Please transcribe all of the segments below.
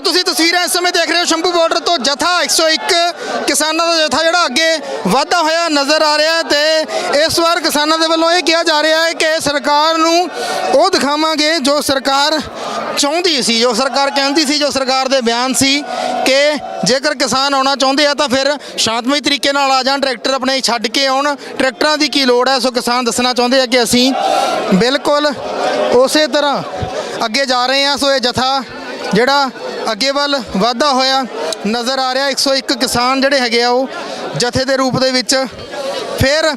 ਸੋ ਤੁਸੀਂ ਤਸਵੀਰਾਂ ਇਸ ਸਮੇਂ ਦੇਖ ਰਹੇ ਹੋ ਸ਼ੰਭੂ ਬਾਰਡਰ ਤੋਂ ਜਥਾ 101 ਕਿਸਾਨਾਂ ਦਾ ਜਥਾ ਜਿਹੜਾ ਅੱਗੇ ਵਾਧਾ ਹੋਇਆ ਨਜ਼ਰ ਆ ਰਿਹਾ ਹੈ ਤੇ ਇਸ ਵਾਰ ਕਿਸਾਨਾਂ ਦੇ ਵੱਲੋਂ ਇਹ ਕਿਹਾ ਜਾ ਰਿਹਾ ਹੈ ਕਿ ਸਰਕਾਰ ਨੂੰ ਉਹ ਦਿਖਾਵਾਂਗੇ ਜੋ ਸਰਕਾਰ ਚਾਹੁੰਦੀ ਸੀ, ਜੋ ਸਰਕਾਰ ਕਹਿੰਦੀ ਸੀ, ਜੋ ਸਰਕਾਰ ਦੇ ਬਿਆਨ ਸੀ ਕਿ ਜੇਕਰ ਕਿਸਾਨ ਆਉਣਾ ਚਾਹੁੰਦੇ ਆ ਤਾਂ ਫਿਰ ਸ਼ਾਂਤਮਈ ਤਰੀਕੇ ਨਾਲ ਆ ਜਾਣ, ਟਰੈਕਟਰ ਆਪਣੇ ਛੱਡ ਕੇ ਆਉਣ। ਟਰੈਕਟਰਾਂ ਦੀ ਕੀ ਲੋੜ ਹੈ? ਸੋ ਕਿਸਾਨ ਦੱਸਣਾ ਚਾਹੁੰਦੇ ਆ ਕਿ ਅਸੀਂ ਬਿਲਕੁਲ ਉਸੇ ਤਰ੍ਹਾਂ ਅੱਗੇ ਜਾ ਰਹੇ ਹਾਂ। ਸੋ ਇਹ ਜਥਾ ਜਿਹੜਾ ਅੱਗੇ ਵੱਲ ਵਾਧਾ ਹੋਇਆ ਨਜ਼ਰ ਆ ਰਿਹਾ 101 ਕਿਸਾਨ ਜਿਹੜੇ ਹੈਗੇ ਆ ਉਹ ਜਥੇ ਦੇ ਰੂਪ ਦੇ ਵਿੱਚ। ਫਿਰ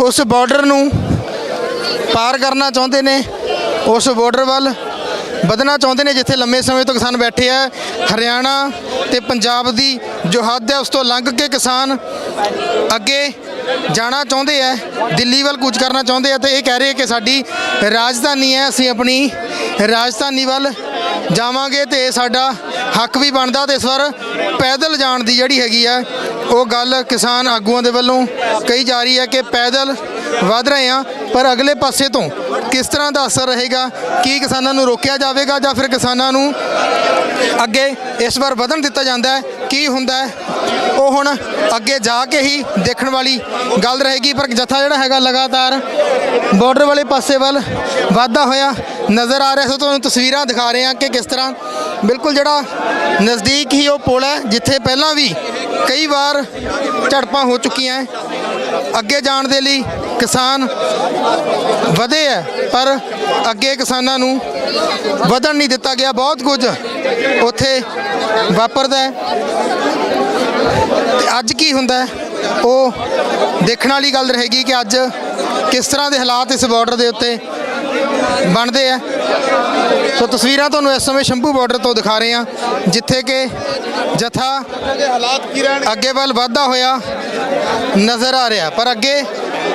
ਉਸ ਬਾਰਡਰ ਨੂੰ ਪਾਰ ਕਰਨਾ ਚਾਹੁੰਦੇ ਨੇ, ਉਸ ਬਾਰਡਰ ਵੱਲ ਵਧਣਾ ਚਾਹੁੰਦੇ ਨੇ, ਜਿੱਥੇ ਲੰਮੇ ਸਮੇਂ ਤੋਂ ਕਿਸਾਨ ਬੈਠੇ ਆ। ਹਰਿਆਣਾ ਤੇ ਪੰਜਾਬ ਦੀ ਜੋ ਹੱਦ ਹੈ ਉਸ ਤੋਂ ਲੰਘ ਕੇ ਕਿਸਾਨ ਅੱਗੇ ਜਾਣਾ ਚਾਹੁੰਦੇ ਆ, ਦਿੱਲੀ ਵੱਲ ਕੂਚ ਕਰਨਾ ਚਾਹੁੰਦੇ ਆ ਤੇ ਇਹ ਕਹਿ ਰਹੇ ਕਿ ਸਾਡੀ ਰਾਜਧਾਨੀ ਹੈ, ਅਸੀਂ ਆਪਣੀ ਰਾਜਧਾਨੀ ਵੱਲ ਜਾਵਾਂਗੇ ਤੇ ਇਹ ਸਾਡਾ ਹੱਕ ਵੀ ਬਣਦਾ ਤੇ ਇਸ ਵਾਰ ਪੈਦਲ ਜਾਣ ਦੀ ਜਿਹੜੀ ਹੈਗੀ ਆ, ਉਹ ਗੱਲ ਕਿਸਾਨ ਆਗੂਆਂ ਦੇ ਵੱਲੋਂ ਕਹੀ ਜਾ ਰਹੀ ਹੈ ਕਿ ਪੈਦਲ ਵਧ ਰਹੇ ਆ ਪਰ ਅਗਲੇ ਪਾਸੇ ਤੋਂ ਕਿਸ ਤਰ੍ਹਾਂ ਦਾ ਅਸਰ ਰਹੇਗਾ, ਕੀ ਕਿਸਾਨਾਂ ਨੂੰ ਰੋਕਿਆ ਜਾਵੇਗਾ ਜਾਂ ਫਿਰ ਕਿਸਾਨਾਂ ਨੂੰ ਅੱਗੇ ਇਸ ਵਾਰ ਵਧਣ ਦਿੱਤਾ ਜਾਂਦਾ ਹੈ, ਕੀ ਹੁੰਦਾ ਹੈ ਉਹ ਹੁਣ ਅੱਗੇ ਜਾ ਕੇ ਹੀ ਦੇਖਣ ਵਾਲੀ ਗੱਲ ਰਹੇਗੀ, ਪਰ ਜਥਾ ਜਿਹੜਾ ਹੈਗਾ ਲਗਾਤਾਰ ਬਾਰਡਰ ਵਾਲੇ ਪਾਸੇ ਵੱਲ ਵਾਧਾ ਹੋਇਆ ਨਜ਼ਰ ਆ ਰਿਹਾ। ਸੋ ਤੁਹਾਨੂੰ ਤਸਵੀਰਾਂ ਦਿਖਾ ਰਹੇ ਹਾਂ ਕਿ ਕਿਸ ਤਰ੍ਹਾਂ ਬਿਲਕੁਲ ਜਿਹੜਾ ਨਜ਼ਦੀਕ ਹੀ ਉਹ ਪੁਲ ਹੈ, ਜਿੱਥੇ ਪਹਿਲਾਂ ਵੀ ਕਈ ਵਾਰ ਝੜਪਾਂ ਹੋ ਚੁੱਕੀਆਂ ਅੱਗੇ ਜਾਣ ਦੇ ਲਈ ਕਿਸਾਨ ਵਧੇ ਹੈ, ਪਰ ਅੱਗੇ ਕਿਸਾਨਾਂ ਨੂੰ ਵਧਣ ਨਹੀਂ ਦਿੱਤਾ ਗਿਆ। ਬਹੁਤ ਕੁਝ ਉੱਥੇ ਵਾਪਰਦਾ ਹੈ। ਤੇ ਅੱਜ ਕੀ ਹੁੰਦਾ ਉਹ ਦੇਖਣ ਵਾਲੀ ਗੱਲ ਰਹੇਗੀ ਕਿ ਅੱਜ ਕਿਸ ਤਰ੍ਹਾਂ ਦੇ ਹਾਲਾਤ ਇਸ ਬਾਰਡਰ ਦੇ ਉੱਤੇ ਬਣਦੇ ਆ। ਸੋ ਤਸਵੀਰਾਂ ਤੁਹਾਨੂੰ ਇਸ ਸਮੇਂ ਸ਼ੰਭੂ ਬਾਰਡਰ ਤੋਂ ਦਿਖਾ ਰਹੇ ਹਾਂ, ਜਿੱਥੇ ਕਿ ਜਥਾ ਹਾਲਾਤ ਕੀ ਰਹਿਣ ਅੱਗੇ ਵੱਲ ਵਾਧਾ ਹੋਇਆ ਨਜ਼ਰ ਆ ਰਿਹਾ। ਪਰ ਅੱਗੇ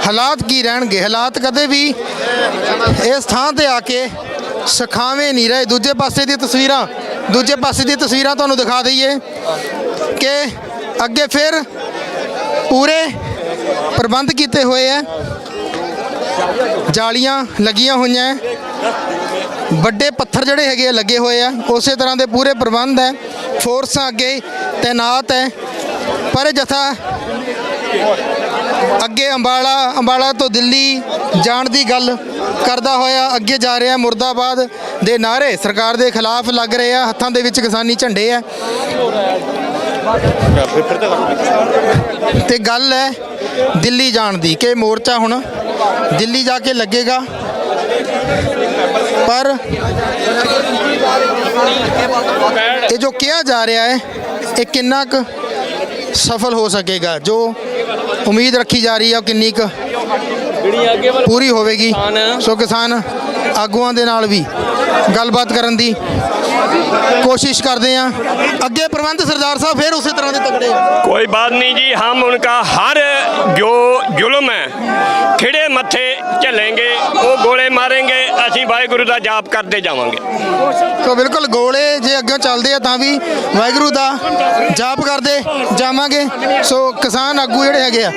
ਹਾਲਾਤ ਕੀ ਰਹਿਣਗੇ? ਹਾਲਾਤ ਕਦੇ ਵੀ ਇਸ ਥਾਂ ਤੇ ਆ ਕੇ ਸਖਾਵੇਂ ਨਹੀਂ ਰਹੇ। ਦੂਜੇ ਪਾਸੇ ਦੀਆਂ ਤਸਵੀਰਾਂ, ਦੂਜੇ ਪਾਸੇ ਦੀਆਂ ਤਸਵੀਰਾਂ ਤੁਹਾਨੂੰ ਦਿਖਾ ਦਈਏ। ਕਿ ਅੱਗੇ ਫਿਰ ਪੂਰੇ ਪ੍ਰਬੰਧ ਕੀਤੇ ਹੋਏ ਆ। ਜਾਲੀਆਂ ਲੱਗੀਆਂ ਹੋਈਆਂ। ਵੱਡੇ ਪੱਥਰ ਜਿਹੜੇ ਹੈਗੇ ਆ ਲੱਗੇ ਹੋਏ ਆ। ਉਸੇ ਤਰ੍ਹਾਂ ਦੇ ਪੂਰੇ ਪ੍ਰਬੰਧ ਹੈ ਫੋਰਸਾਂ ਅੱਗੇ ਤਾਇਨਾਤ ਹੈ ਪਰ ਜਥਾ ਅੱਗੇ ਅੰਬਾਲਾ ਅੰਬਾਲਾ ਤੋਂ ਦਿੱਲੀ ਜਾਣ ਦੀ ਗੱਲ ਕਰਦਾ ਹੋਇਆ, ਅੱਗੇ ਜਾ ਰਿਹਾ ਮੁਰਦਾਬਾਦ ਦੇ ਨਾਰੇ ਸਰਕਾਰ ਦੇ ਖਿਲਾਫ ਲੱਗ ਰਹੇ ਆ। ਹੱਥਾਂ ਦੇ ਵਿੱਚ ਕਿਸਾਨੀ ਝੰਡੇ ਆ। ਤੇ ਗੱਲ ਹੈ ਦਿੱਲੀ ਜਾਣ ਦੀ ਕਿ ਮੋਰਚਾ ਹੁਣ ਦਿੱਲੀ ਜਾ ਕੇ ਲੱਗੇਗਾ। ਪਰ ਇਹ ਜੋ ਕਿਹਾ ਜਾ ਰਿਹਾ ਹੈ ਇਹ ਕਿੰਨਾ ਕੁ ਸਫਲ ਹੋ ਸਕੇਗਾ ਜੋ ਉਮੀਦ ਰੱਖੀ ਜਾ ਰਹੀ ਹੈ ਉਹ ਕਿੰਨੀ ਕੁ ਪੂਰੀ ਹੋਵੇਗੀ। ਸੋ ਕਿਸਾਨ ਆਗੂਆਂ ਦੇ ਨਾਲ ਵੀ ਗੱਲਬਾਤ ਕਰਨ ਦੀ ਕੋਸ਼ਿਸ਼ ਕਰਦੇ ਆ ਅੱਗੇ ਪ੍ਰਬੰਧ ਸਰਦਾਰ ਸਾਹਿਬ ਫਿਰ ਉਸੇ ਤਰ੍ਹਾਂ ਦੇ ਤਗੜੇ ਆ कोई बात नहीं जी हम उनका हर जो जुल्म है खिड़े मत्थे चलेंगे वो गोले मारेंगे ਅਸੀਂ ਵਾਹਿਗੁਰੂ ਦਾ ਜਾਪ ਕਰਦੇ ਜਾਵਾਂਗੇ ਸੋ ਬਿਲਕੁਲ ਗੋਲੇ ਜੇ ਅੱਗੇ ਚੱਲਦੇ ਆ ਤਾਂ ਵੀ ਵਾਹਿਗੁਰੂ ਦਾ ਜਾਪ ਕਰਦੇ ਜਾਵਾਂਗੇ ਸੋ ਕਿਸਾਨ ਆਗੂ ਜਿਹੜੇ ਹੈਗੇ ਆ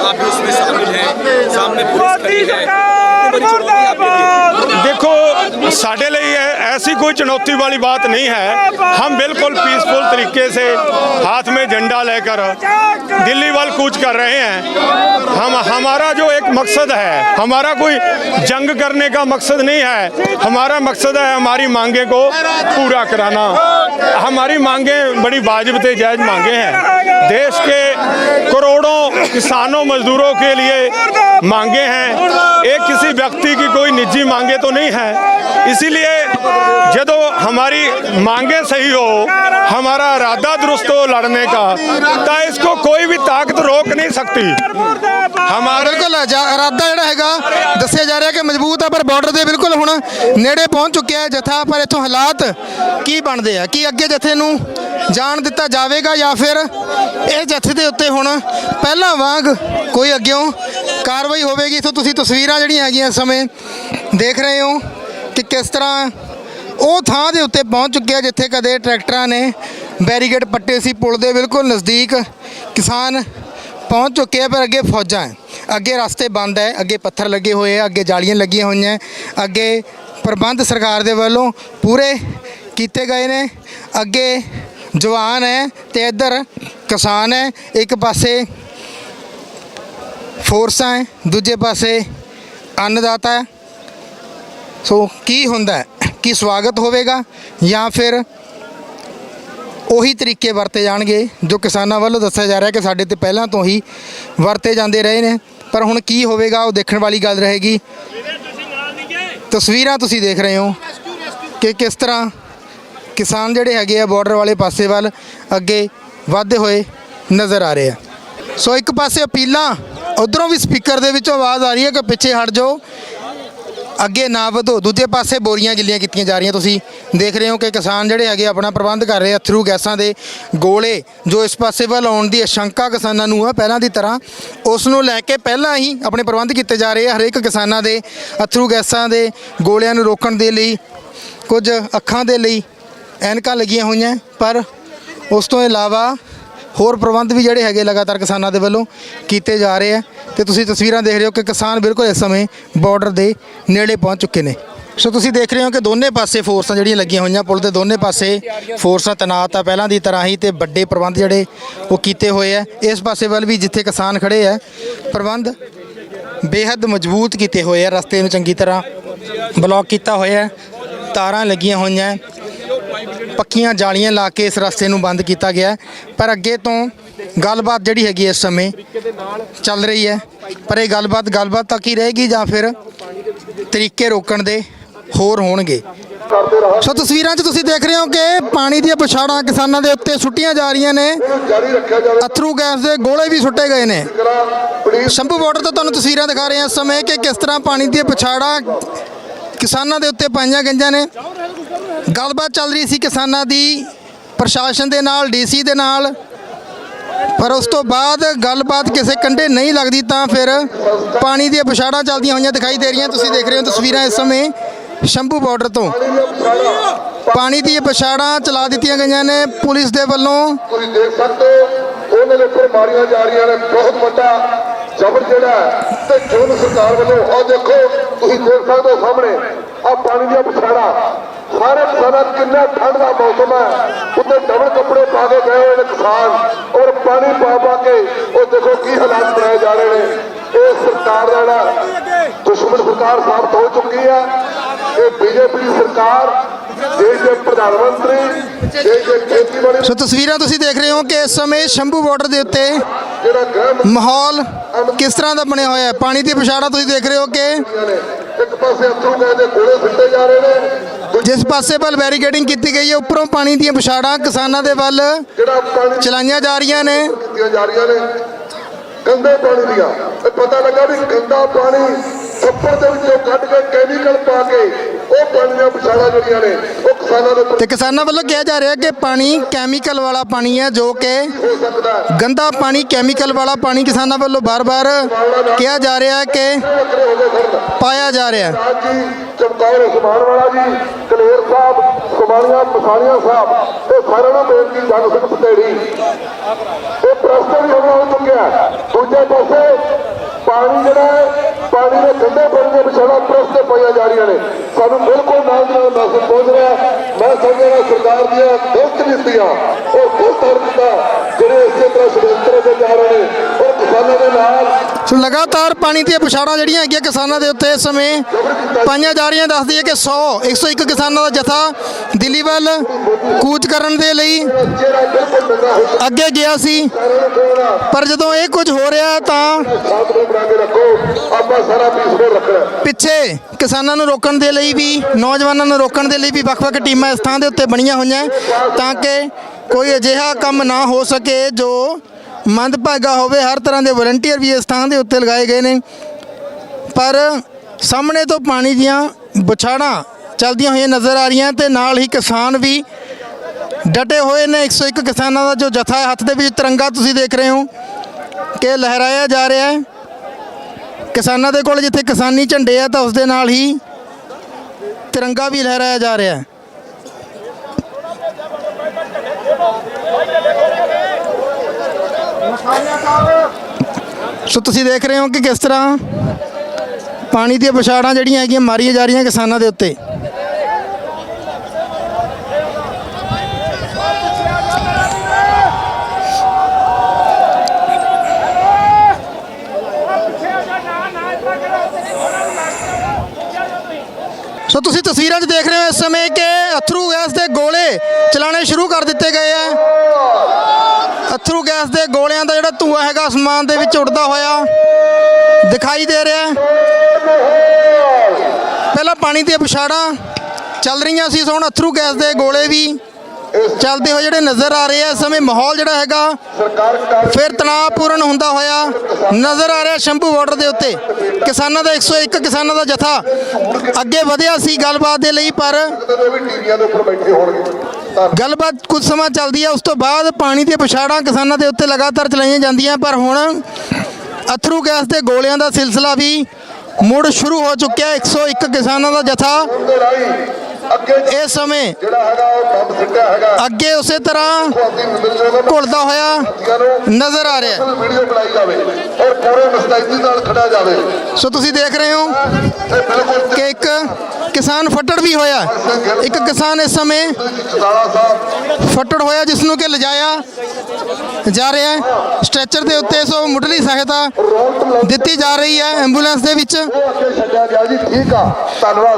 आप भी उसमें शामिल हैं सामने पुलिस खड़ी है बड़ी चुनौती है आपके लिए ਦੇਖੋ ਸਾਡੇ ਲਈ ਹੈ ऐसी कोई चुनौती वाली बात नहीं है। हम बिल्कुल पीसफुल तरीके से हाथ में झंडा लेकर दिल्ली वाल कूच कर रहे हैं। हम, हमारा जो एक मकसद है, हमारा कोई जंग करने का मकसद नहीं है। हमारा मकसद है हमारी मांगे को पूरा कराना। हमारी मांगे बड़ी वाजिब थे जायज़ मांगे हैं। देश के करोड़ों किसानों, मजदूरों के लिए मांगे हैं। एक किसी व्यक्ति की कोई निजी मांगे तो नहीं है। इसीलिए जदों हमारी मांगे सही हो हमारा इरादा दुरुस्त हो लड़ने का तो इसको कोई भी ताकत रोक नहीं सकती ਹਮਾਰਾ ਬਿਲਕੁਲ ਜਾ- ਇਰਾਦਾ ਜਿਹੜਾ ਹੈਗਾ ਦੱਸਿਆ ਜਾ ਰਿਹਾ ਕਿ ਮਜ਼ਬੂਤ ਹੈ ਪਰ ਬਾਰਡਰ ਦੇ ਬਿਲਕੁਲ ਹੁਣ ਨੇੜੇ ਪਹੁੰਚ ਚੁੱਕਿਆ ਹੈ ਜਥਾ ਪਰ ਇੱਥੋਂ ਹਾਲਾਤ ਕੀ ਬਣਦੇ ਆ ਕੀ ਅੱਗੇ ਜਥੇ ਨੂੰ ਜਾਣ ਦਿੱਤਾ ਜਾਵੇਗਾ ਜਾਂ ਫਿਰ ਇਹ ਜਥੇ ਦੇ ਉੱਤੇ ਹੁਣ ਪਹਿਲਾਂ ਵਾਂਗ ਕੋਈ ਅੱਗਿਓਂ ਕਾਰਵਾਈ ਹੋਵੇਗੀ ਇੱਥੋਂ ਤੁਸੀਂ ਤਸਵੀਰਾਂ ਜਿਹੜੀਆਂ ਹੈਗੀਆਂ ਇਸ ਸਮੇਂ ਦੇਖ ਰਹੇ ਹੋ ਕਿ ਕਿਸ ਤਰ੍ਹਾਂ ਉਹ ਥਾਂ ਦੇ ਉੱਤੇ ਪਹੁੰਚ ਚੁੱਕਿਆ ਜਿੱਥੇ ਕਦੇ ਟਰੈਕਟਰਾਂ ਨੇ ਬੈਰੀਗੇਡ ਪੱਟੇ ਸੀ, ਪੁਲ ਦੇ ਬਿਲਕੁਲ ਨਜ਼ਦੀਕ ਕਿਸਾਨ ਪਹੁੰਚ ਚੁੱਕੇ ਆ, ਪਰ ਅੱਗੇ ਫੌਜਾਂ ਹੈ। ਅੱਗੇ ਰਸਤੇ ਬੰਦ ਹੈ, ਅੱਗੇ ਪੱਥਰ ਲੱਗੇ ਹੋਏ ਆ, ਅੱਗੇ ਜਾਲੀਆਂ ਲੱਗੀਆਂ ਹੋਈਆਂ, ਅੱਗੇ ਪ੍ਰਬੰਧ ਸਰਕਾਰ ਦੇ ਵੱਲੋਂ ਪੂਰੇ ਕੀਤੇ ਗਏ ਨੇ। ਅੱਗੇ ਜਵਾਨ ਹੈ ਤੇ ਇੱਧਰ ਕਿਸਾਨ ਹੈ, ਇੱਕ ਪਾਸੇ ਫੋਰਸਾਂ ਹੈ, ਦੂਜੇ ਪਾਸੇ ਅੰਨਦਾਤਾ ਹੈ। ਸੋ ਕੀ ਹੁੰਦਾ ਕੀ ਸਵਾਗਤ ਹੋਵੇਗਾ ਜਾਂ ਫਿਰ ਉਹੀ ਤਰੀਕੇ ਵਰਤੇ ਜਾਣਗੇ ਜੋ ਕਿਸਾਨਾਂ ਵੱਲੋਂ ਦੱਸਿਆ ਜਾ ਰਿਹਾ ਕਿ ਸਾਡੇ ਤੇ ਪਹਿਲਾਂ ਤੋਂ ਹੀ ਵਰਤੇ ਜਾਂਦੇ ਰਹੇ ਨੇ। ਪਰ ਹੁਣ ਕੀ ਹੋਵੇਗਾ, ਉਹ ਦੇਖਣ ਵਾਲੀ ਗੱਲ ਰਹੇਗੀ। ਤਸਵੀਰਾਂ ਤੁਸੀਂ ਦੇਖ ਰਹੇ ਹੋ ਕਿ ਕਿਸ ਤਰ੍ਹਾਂ ਕਿਸਾਨ ਜਿਹੜੇ ਹੈਗੇ ਆ ਬਾਰਡਰ ਵਾਲੇ ਪਾਸੇ ਵੱਲ ਅੱਗੇ ਵਧਦੇ ਹੋਏ ਨਜ਼ਰ ਆ ਰਹੇ ਆ। ਸੋ ਇੱਕ ਪਾਸੇ ਅਪੀਲਾਂ, ਉਧਰੋਂ ਵੀ ਸਪੀਕਰ ਦੇ ਵਿੱਚੋਂ ਆਵਾਜ਼ ਆ ਰਹੀ ਹੈ ਕਿ ਪਿੱਛੇ ਹਟ ਜਾਓ। ਅੱਗੇ ਨਾ ਵਧੋ ਦੂਜੇ ਪਾਸੇ ਬੋਰੀਆਂ ਗਿੱਲੀਆਂ ਕੀਤੀਆਂ ਜਾ ਰਹੀਆਂ। ਤੁਸੀਂ ਦੇਖ ਰਹੇ ਹੋ ਕਿ ਕਿਸਾਨ ਜਿਹੜੇ ਹੈਗੇ ਆਪਣਾ ਪ੍ਰਬੰਧ ਕਰ ਰਹੇ ਅਥਰੂ ਗੈਸਾਂ ਦੇ ਗੋਲੇ, ਜੋ ਇਸ ਪਾਸੇ ਵੱਲ ਆਉਣ ਦੀ ਆਸ਼ੰਕਾ ਕਿਸਾਨਾਂ ਨੂੰ ਆ ਪਹਿਲਾਂ ਦੀ ਤਰ੍ਹਾਂ। ਉਸ ਨੂੰ ਲੈ ਕੇ ਪਹਿਲਾਂ ਹੀ ਆਪਣੇ ਪ੍ਰਬੰਧ ਕੀਤੇ ਜਾ ਰਹੇ ਆ ਹਰੇਕ ਕਿਸਾਨਾਂ ਦੇ ਅਥਰੂ ਗੈਸਾਂ ਦੇ ਗੋਲਿਆਂ ਨੂੰ ਰੋਕਣ ਦੇ ਲਈ, ਕੁਝ ਅੱਖਾਂ ਦੇ ਲਈ ਐਨਕਾਂ ਲੱਗੀਆਂ ਹੋਈਆਂ। ਪਰ ਉਸ ਤੋਂ ਇਲਾਵਾ ਹੋਰ ਪ੍ਰਬੰਧ ਵੀ ਜਿਹੜੇ ਹੈਗੇ ਲਗਾਤਾਰ ਕਿਸਾਨਾਂ ਦੇ ਵੱਲੋਂ ਕੀਤੇ ਜਾ ਰਹੇ ਆ ਤੇ ਤੁਸੀਂ ਤਸਵੀਰਾਂ ਦੇਖ ਰਹੇ ਹੋ ਕਿ ਕਿਸਾਨ ਬਿਲਕੁਲ ਇਸ ਸਮੇਂ ਬਾਰਡਰ ਦੇ ਨੇੜੇ ਪਹੁੰਚ ਚੁੱਕੇ ਨੇ। ਸੋ ਤੁਸੀਂ ਦੇਖ ਰਹੇ ਹੋ ਕਿ ਦੋਨੇ ਪਾਸੇ ਫੋਰਸਾਂ ਜਿਹੜੀਆਂ ਲੱਗੀਆਂ ਹੋਈਆਂ, ਪੁਲ ਦੇ ਦੋਨੇ ਪਾਸੇ ਫੋਰਸਾਂ ਤੈਨਾਤ ਆ ਪਹਿਲਾਂ ਦੀ ਤਰ੍ਹਾਂ ਹੀ ਤੇ ਵੱਡੇ ਪ੍ਰਬੰਧ ਜਿਹੜੇ ਉਹ ਕੀਤੇ ਹੋਏ ਆ। ਇਸ ਪਾਸੇ ਵੱਲ ਵੀ ਜਿੱਥੇ ਕਿਸਾਨ ਖੜੇ ਆ, ਪ੍ਰਬੰਧ ਬੇਹੱਦ ਮਜ਼ਬੂਤ ਕੀਤੇ ਹੋਏ ਆ। ਰਸਤੇ ਨੂੰ ਚੰਗੀ ਤਰ੍ਹਾਂ ਬਲੌਕ ਕੀਤਾ ਹੋਇਆ, ਤਾਰਾਂ ਲੱਗੀਆਂ ਹੋਈਆਂ। ਪੱਕੀਆਂ ਜਾਲੀਆਂ ਲਾ ਕੇ ਇਸ ਰਸਤੇ ਨੂੰ ਬੰਦ ਕੀਤਾ ਗਿਆ ਪਰ ਅੱਗੇ ਤੋਂ ਗੱਲਬਾਤ ਜਿਹੜੀ ਹੈਗੀ ਇਸ ਸਮੇਂ ਚੱਲ ਰਹੀ ਹੈ। ਪਰ ਇਹ ਗੱਲਬਾਤ ਗੱਲਬਾਤ ਤੱਕ ਹੀ ਰਹੇਗੀ ਜਾਂ ਫਿਰ ਤਰੀਕੇ ਰੋਕਣ ਦੇ ਹੋਰ ਹੋਣਗੇ। ਸੋ ਤਸਵੀਰਾਂ 'ਚ ਤੁਸੀਂ ਦੇਖ ਰਹੇ ਹੋ ਕਿ ਪਾਣੀ ਦੀਆਂ ਪਛਾੜਾਂ ਕਿਸਾਨਾਂ ਦੇ ਉੱਤੇ ਸੁੱਟੀਆਂ ਜਾ ਰਹੀਆਂ ਨੇ। ਅਥਰੂ ਗੈਸ ਦੇ ਗੋਲੇ ਵੀ ਸੁੱਟੇ ਗਏ ਨੇ। ਸ਼ੰਭੂ ਬਾਰਡਰ ਤੋਂ ਤੁਹਾਨੂੰ ਤਸਵੀਰਾਂ ਦਿਖਾ ਰਹੇ ਹਾਂ ਇਸ ਸਮੇਂ ਕਿ ਕਿਸ ਤਰ੍ਹਾਂ ਪਾਣੀ ਦੀਆਂ ਪਛਾੜਾਂ ਕਿਸਾਨਾਂ ਦੇ ਉੱਤੇ ਪਾਈਆਂ ਗਈਆਂ ਨੇ। ਗੱਲਬਾਤ ਚੱਲ ਰਹੀ ਸੀ ਕਿਸਾਨਾਂ ਦੀ, ਪ੍ਰਸ਼ਾਸਨ ਦੇ ਨਾਲ, ਡੀਸੀ ਦੇ ਨਾਲ। ਪਰ ਉਸ ਤੋਂ ਬਾਅਦ ਗੱਲਬਾਤ ਕਿਸੇ ਕੰਢੇ ਨਹੀਂ ਲੱਗਦੀ, ਤਾਂ ਫਿਰ ਪਾਣੀ ਦੀਆਂ ਪਛਾੜਾਂ ਚੱਲਦੀਆਂ ਹੋਈਆਂ ਦਿਖਾਈ ਦੇ ਰਹੀਆਂ। ਤੁਸੀਂ ਦੇਖ ਰਹੇ ਹੋ ਤਸਵੀਰਾਂ ਇਸ ਸਮੇਂ ਸ਼ੰਭੂ ਬਾਰਡਰ ਤੋਂ। ਪਾਣੀ ਦੀਆਂ ਪਛਾੜਾਂ ਚਲਾ ਦਿੱਤੀਆਂ ਗਈਆਂ ਨੇ ਪੁਲਿਸ ਦੇ ਵੱਲੋਂ। ਤੁਸੀਂ ਦੇਖ ਸਕਦੇ ਹੋ ਉਹਨਾਂ ਦੇ ਉੱਪਰ ਮਾਰੀਆਂ ਜਾ ਰਹੀਆਂ ਨੇ। ਬਹੁਤ ਵੱਡਾ ਜ਼ਬਰ ਜਿਹੜਾ ਤੇ ਜੋਨ ਸਰਕਾਰ ਵੱਲੋਂ, ਆਹ ਦੇਖੋ, ਤੁਸੀਂ ਦੇਖ ਸਕਦੇ ਹੋ ਸਾਹਮਣੇ ਆ ਪਾਣੀ ਦੀਆਂ ਪਛਾੜਾ। ਸਾਰੇ ਕਿਸਾਨਾਂ ਕਿੰਨਾ ਠੰਡ ਦਾ ਮੌਸਮ ਹੈ। ਉੱਤੇ ਡਬਲ ਕੱਪੜੇ ਪਾ ਕੇ ਗਏ ਹੋਏ ਨੇ ਕਿਸਾਨ। ਔਰ ਪਾਣੀ ਪਾ ਪਾ ਕੇ ਉਹ ਦੇਖੋ ਕੀ ਹਾਲਾਤ ਬਣਾਏ ਜਾ ਰਹੇ ਨੇ। ਇਹ ਸਰਕਾਰ ਦਾ ਜਿਹੜਾ ਦੁਸ਼ਮਣ ਸਰਕਾਰ ਸਾਬਤ ਹੋ ਚੁੱਕੀ ਹੈ। ਇਹ ਬੀਜੇਪੀ ਸਰਕਾਰ ਦੇਸ਼ ਦੇ ਪ੍ਰਧਾਨ ਮੰਤਰੀ ਦੇਸ਼ ਦੇ ਖੇਤੀਬਾੜੀ। ਸੋ ਤਸਵੀਰਾਂ ਤੁਸੀਂ ਦੇਖ ਰਹੇ ਹੋ ਕਿ ਇਸ ਸਮੇਂ ਸ਼ੰਭੂ ਬਾਰਡਰ ਦੇ ਉੱਤੇ ਜਿਹੜਾ ਗ੍ਰਹਿ ਮੰਤਰੀ ਮਾਹੌਲ ਕਿਸ ਤਰ੍ਹਾਂ ਦਾ ਬਣਿਆ ਹੋਇਆ ਹੈ? ਪਾਣੀ ਦੀ ਪਛਾੜਾ ਤੁਸੀਂ ਦੇਖ ਰਹੇ ਹੋ ਕਿ ਨੇ ਇੱਕ ਪਾਸੇ ਅਥਰੂ ਗਏ ਦੇ ਗੋਲੇ ਸਿੱਟੇ ਜਾ ਰਹੇ ਨੇ ਜਿਸ ਪਾਸੇ ਵੱਲ ਬੈਰੀਕੇਡਿੰਗ ਕੀਤੀ ਗਈ ਹੈ ਉੱਪਰੋਂ ਪਾਣੀ ਦੀਆਂ ਪਛਾੜਾਂ ਕਿਸਾਨਾਂ ਦੇ ਵੱਲ ਜਿਹੜਾ ਪਾਣੀ ਚਲਾਈਆਂ ਜਾ ਰਹੀਆਂ ਨੇ। ਕੀਤੀਆਂ ਜਾ ਰਹੀਆਂ ਨੇ ਗੰਦੇ ਪਾਣੀ ਦੀਆਂ। ਇਹ ਪਤਾ ਲੱਗਾ ਵੀ ਗੰਦਾ ਪਾਣੀ ਛੱਪੜ ਦੇ ਵਿੱਚੋਂ ਕੱਢ ਕੇ ਕੈਮੀਕਲ ਪਾ ਕੇ ਉਹ ਪਾਣੀ ਦੀਆਂ ਪਛਾੜਾਂ ਜਿਹੜੀਆਂ ਨੇ ਉਹ ਕਿਸਾਨਾਂ ਦੇ ਉੱਪਰ ਤੇ ਕਿਸਾਨਾਂ ਵੱਲੋਂ ਕਿਹਾ ਜਾ ਰਿਹਾ ਕਿ ਪਾਣੀ ਕੈਮੀਕਲ ਵਾਲਾ ਪਾਣੀ ਹੈ ਜੋ ਕਿ ਗੰਦਾ ਪਾਣੀ ਕੈਮੀਕਲ ਵਾਲਾ ਪਾਣੀ ਕਿਸਾਨਾਂ ਵੱਲੋਂ ਬਾਰ-ਬਾਰ ਕਿਹਾ ਜਾ ਰਿਹਾ ਹੈ ਕਿ ਪਾਇਆ ਜਾ ਰਿਹਾ ਹੈ ਚਮਕੌਰ ਉਸਮਾਨ ਵਾਲਾ ਜੀ ਕਲੇਰ ਸਾਹਿਬ ਸਮਾਲੀਆਂ ਮਸਾਲੀਆਂ ਸਾਹਿਬ ਇਹ ਸਾਰਿਆਂ ਨੂੰ ਬੇਨਤੀ ਜਨ ਸਿੰਘ ਪਤੇੜੀ ਇਹ ਪ੍ਰਸਤ ਵੀ ਹੁਣ ਹੋ ਚੁੱਕਿਆ। ਦੂਜੇ ਪਾਸੇ ਪਾਣੀ ਜਿਹੜਾ ਹੈ, ਪਾਣੀ ਦੇ ਠੰਡੇ ਪਾਣੀ ਦੇ ਵਿਛਾੜਾ ਪ੍ਰਸਤ ਤੇ ਪਾਈਆਂ ਜਾ ਰਹੀਆਂ ਨੇ। ਸਾਨੂੰ ਬਿਲਕੁਲ ਨਾਲ ਦੀ ਨਾਲ ਮੈਸੇਜ ਪਹੁੰਚ ਰਿਹਾ ਮੈਂ ਸਮਝਦਾ ਸਰਕਾਰ ਦੀਆਂ ਗਲਤ ਨੀਤੀਆਂ ਉਹ ਗਲਤ ਹਰਕਤਾਂ ਜਿਹੜੇ ਇਸੇ ਤਰ੍ਹਾਂ ਸੁਰੰਤਰ ਦੇ ਜਾ ਰਹੇ ਨੇ। ਸੋ ਲਗਾਤਾਰ ਪਾਣੀ ਦੀਆਂ ਪਛਾੜਾਂ ਜਿਹੜੀਆਂ ਹੈਗੀਆਂ ਕਿਸਾਨਾਂ ਦੇ ਉੱਤੇ ਇਸ ਸਮੇਂ ਪਾਈਆਂ ਜਾ ਰਹੀਆਂ, ਦੱਸਦੀ ਹੈ ਕਿ 100 101 ਕਿਸਾਨਾਂ ਦਾ ਜਥਾ ਦਿੱਲੀ ਵੱਲ ਕੂਚ ਕਰਨ ਦੇ ਲਈ ਅੱਗੇ ਗਿਆ ਸੀ। ਪਰ ਜਦੋਂ ਇਹ ਕੁਝ ਹੋ ਰਿਹਾ ਤਾਂ ਪਿੱਛੇ ਕਿਸਾਨਾਂ ਨੂੰ ਰੋਕਣ ਦੇ ਲਈ ਵੀ, ਨੌਜਵਾਨਾਂ ਨੂੰ ਰੋਕਣ ਦੇ ਲਈ ਵੀ ਵੱਖ-ਵੱਖ ਟੀਮਾਂ ਇਸ ਥਾਂ ਦੇ ਉੱਤੇ ਬਣੀਆਂ ਹੋਈਆਂ, ਤਾਂ ਕਿ ਕੋਈ ਅਜਿਹਾ ਕੰਮ ਨਾ ਹੋ ਸਕੇ ਜੋ ਮੰਦਭਾਗਾ ਹੋਵੇ, ਹਰ ਤਰ੍ਹਾਂ ਦੇ ਵਲੰਟੀਅਰ ਵੀ ਇਸ ਥਾਂ ਦੇ ਉੱਤੇ ਲਗਾਏ ਗਏ ਨੇ। ਪਰ ਸਾਹਮਣੇ ਤੋਂ ਪਾਣੀ ਦੀਆਂ ਬੁਛਾੜਾਂ ਚਲਦੀਆਂ ਹੋਈਆਂ ਨਜ਼ਰ ਆ ਰਹੀਆਂ ਤੇ ਨਾਲ ਹੀ ਕਿਸਾਨ ਵੀ ਡਟੇ ਹੋਏ ਨੇ। 101 ਕਿਸਾਨਾਂ ਦਾ ਜੋ ਜਥਾ ਹੈ, ਹੱਥ ਦੇ ਵਿੱਚ ਤਿਰੰਗਾ ਤੁਸੀਂ ਦੇਖ ਰਹੇ ਹੋ ਕਿ ਲਹਿਰਾਇਆ ਜਾ ਰਿਹਾ ਹੈ। ਕਿਸਾਨਾਂ ਦੇ ਕੋਲ ਜਿੱਥੇ ਕਿਸਾਨੀ ਝੰਡੇ ਆ ਤਾਂ ਉਸ ਦੇ ਨਾਲ ਹੀ ਤਿਰੰਗਾ ਵੀ ਲਹਿਰਾਇਆ ਜਾ ਰਿਹਾ ਹੈ। ਸੋ ਤੁਸੀਂ ਦੇਖ ਰਹੇ ਹੋ ਕਿ ਕਿਸ ਤਰ੍ਹਾਂ ਪਾਣੀ ਦੀਆਂ ਪਛਾੜਾਂ ਜਿਹੜੀਆਂ ਹੈਗੀਆਂ ਮਾਰੀਆਂ ਜਾ ਰਹੀਆਂ ਕਿਸਾਨਾਂ ਦੇ ਉੱਤੇ। ਸੋ ਤੁਸੀਂ ਤਸਵੀਰਾਂ 'ਚ ਦੇਖ ਰਹੇ ਹੋ ਇਸ ਸਮੇਂ ਕਿ ਅਥਰੂ ਗੈਸ ਦੇ ਗੋਲੇ ਚਲਾਣੇ ਸ਼ੁਰੂ ਕਰ ਦਿੱਤੇ ਗਏ ਆ। ਗੈਸ ਦੇ ਗੋਲਿਆਂ ਦਾ ਜਿਹੜਾ ਧੂਆ ਹੈਗਾ, ਅਸਮਾਨ ਦੇ ਵਿੱਚ ਉੱਡਦਾ ਹੋਇਆ ਦਿਖਾਈ ਦੇ ਰਿਹਾ ਪਹਿਲਾਂ ਪਾਣੀ ਦੀਆਂ ਵਿਛਾੜਾਂ ਚੱਲ ਰਹੀਆਂ ਸੀ ਹੁਣ ਅਥਰੂ ਗੈਸ ਦੇ ਗੋਲੇ ਵੀ ਚੱਲਦੇ ਹੋਏ ਜਿਹੜੇ ਨਜ਼ਰ ਆ ਰਹੇ ਆ ਇਸ ਸਮੇਂ ਮਾਹੌਲ ਜਿਹੜਾ ਹੈਗਾ ਫਿਰ ਤਣਾਅਪੂਰਨ ਹੁੰਦਾ ਹੋਇਆ ਨਜ਼ਰ ਆ ਰਿਹਾ ਸ਼ੰਭੂ ਬਾਰਡਰ ਦੇ ਉੱਤੇ ਕਿਸਾਨਾਂ ਦਾ 101 ਕਿਸਾਨਾਂ ਦਾ ਜਥਾ ਅੱਗੇ ਵਧਿਆ ਸੀ ਗੱਲਬਾਤ ਦੇ ਲਈ ਪਰ ਗੱਲਬਾਤ ਕੁਝ ਸਮਾਂ ਚੱਲਦੀ ਹੈ ਉਸ ਤੋਂ ਬਾਅਦ ਪਾਣੀ ਦੀਆਂ ਪਛਾੜਾਂ ਕਿਸਾਨਾਂ ਦੇ ਉੱਤੇ ਲਗਾਤਾਰ ਚਲਾਈਆਂ ਜਾਂਦੀਆਂ ਪਰ ਹੁਣ ਅਥਰੂ ਗੈਸ ਦੇ ਗੋਲਿਆਂ ਦਾ ਸਿਲਸਿਲਾ ਵੀ ਮੁੜ ਸ਼ੁਰੂ ਹੋ ਚੁੱਕਿਆ ਹੈ। 101 ਕਿਸਾਨਾਂ ਦਾ ਜਥਾ ਇਸ ਸਮੇਂ ਜਿਹੜਾ ਹੈਗਾ ਉਹ ਬੰਬ ਸਿੱਟਿਆ ਹੈਗਾ। ਅੱਗੇ ਉਸੇ ਤਰ੍ਹਾਂ ਘੁਲਦਾ ਹੋਇਆ ਨਜ਼ਰ ਆ ਰਿਹਾ। ਹੈ। ਵੀਡੀਓ ਬਣਾਈ ਜਾਵੇ ਔਰ ਪੂਰੇ ਮੁਸਤੈਦੀ ਨਾਲ ਖੜਾ ਜਾਵੇ। ਸੋ ਤੁਸੀਂ ਦੇਖ ਰਹੇ ਹੋ ਕਿ ਇੱਕ ਕਿਸਾਨ ਫੱਟੜ ਵੀ ਹੋਇਆ। ਇੱਕ ਕਿਸਾਨ ਇਸ ਸਮੇਂ ਫੱਟੜ ਹੋਇਆ ਜਿਸ ਨੂੰ ਕਿ ਲਿਜਾਇਆ ਜਾ ਰਿਹਾ ਹੈ। ਸਟ੍ਰੈਚਰ ਦੇ ਉੱਤੇ ਸੋ ਮੁੱਢਲੀ ਸਹਾਇਤਾ ਦਿੱਤੀ ਜਾ ਰਹੀ ਹੈ ਐਂਬੂਲੈਂਸ ਦੇ ਵਿੱਚ।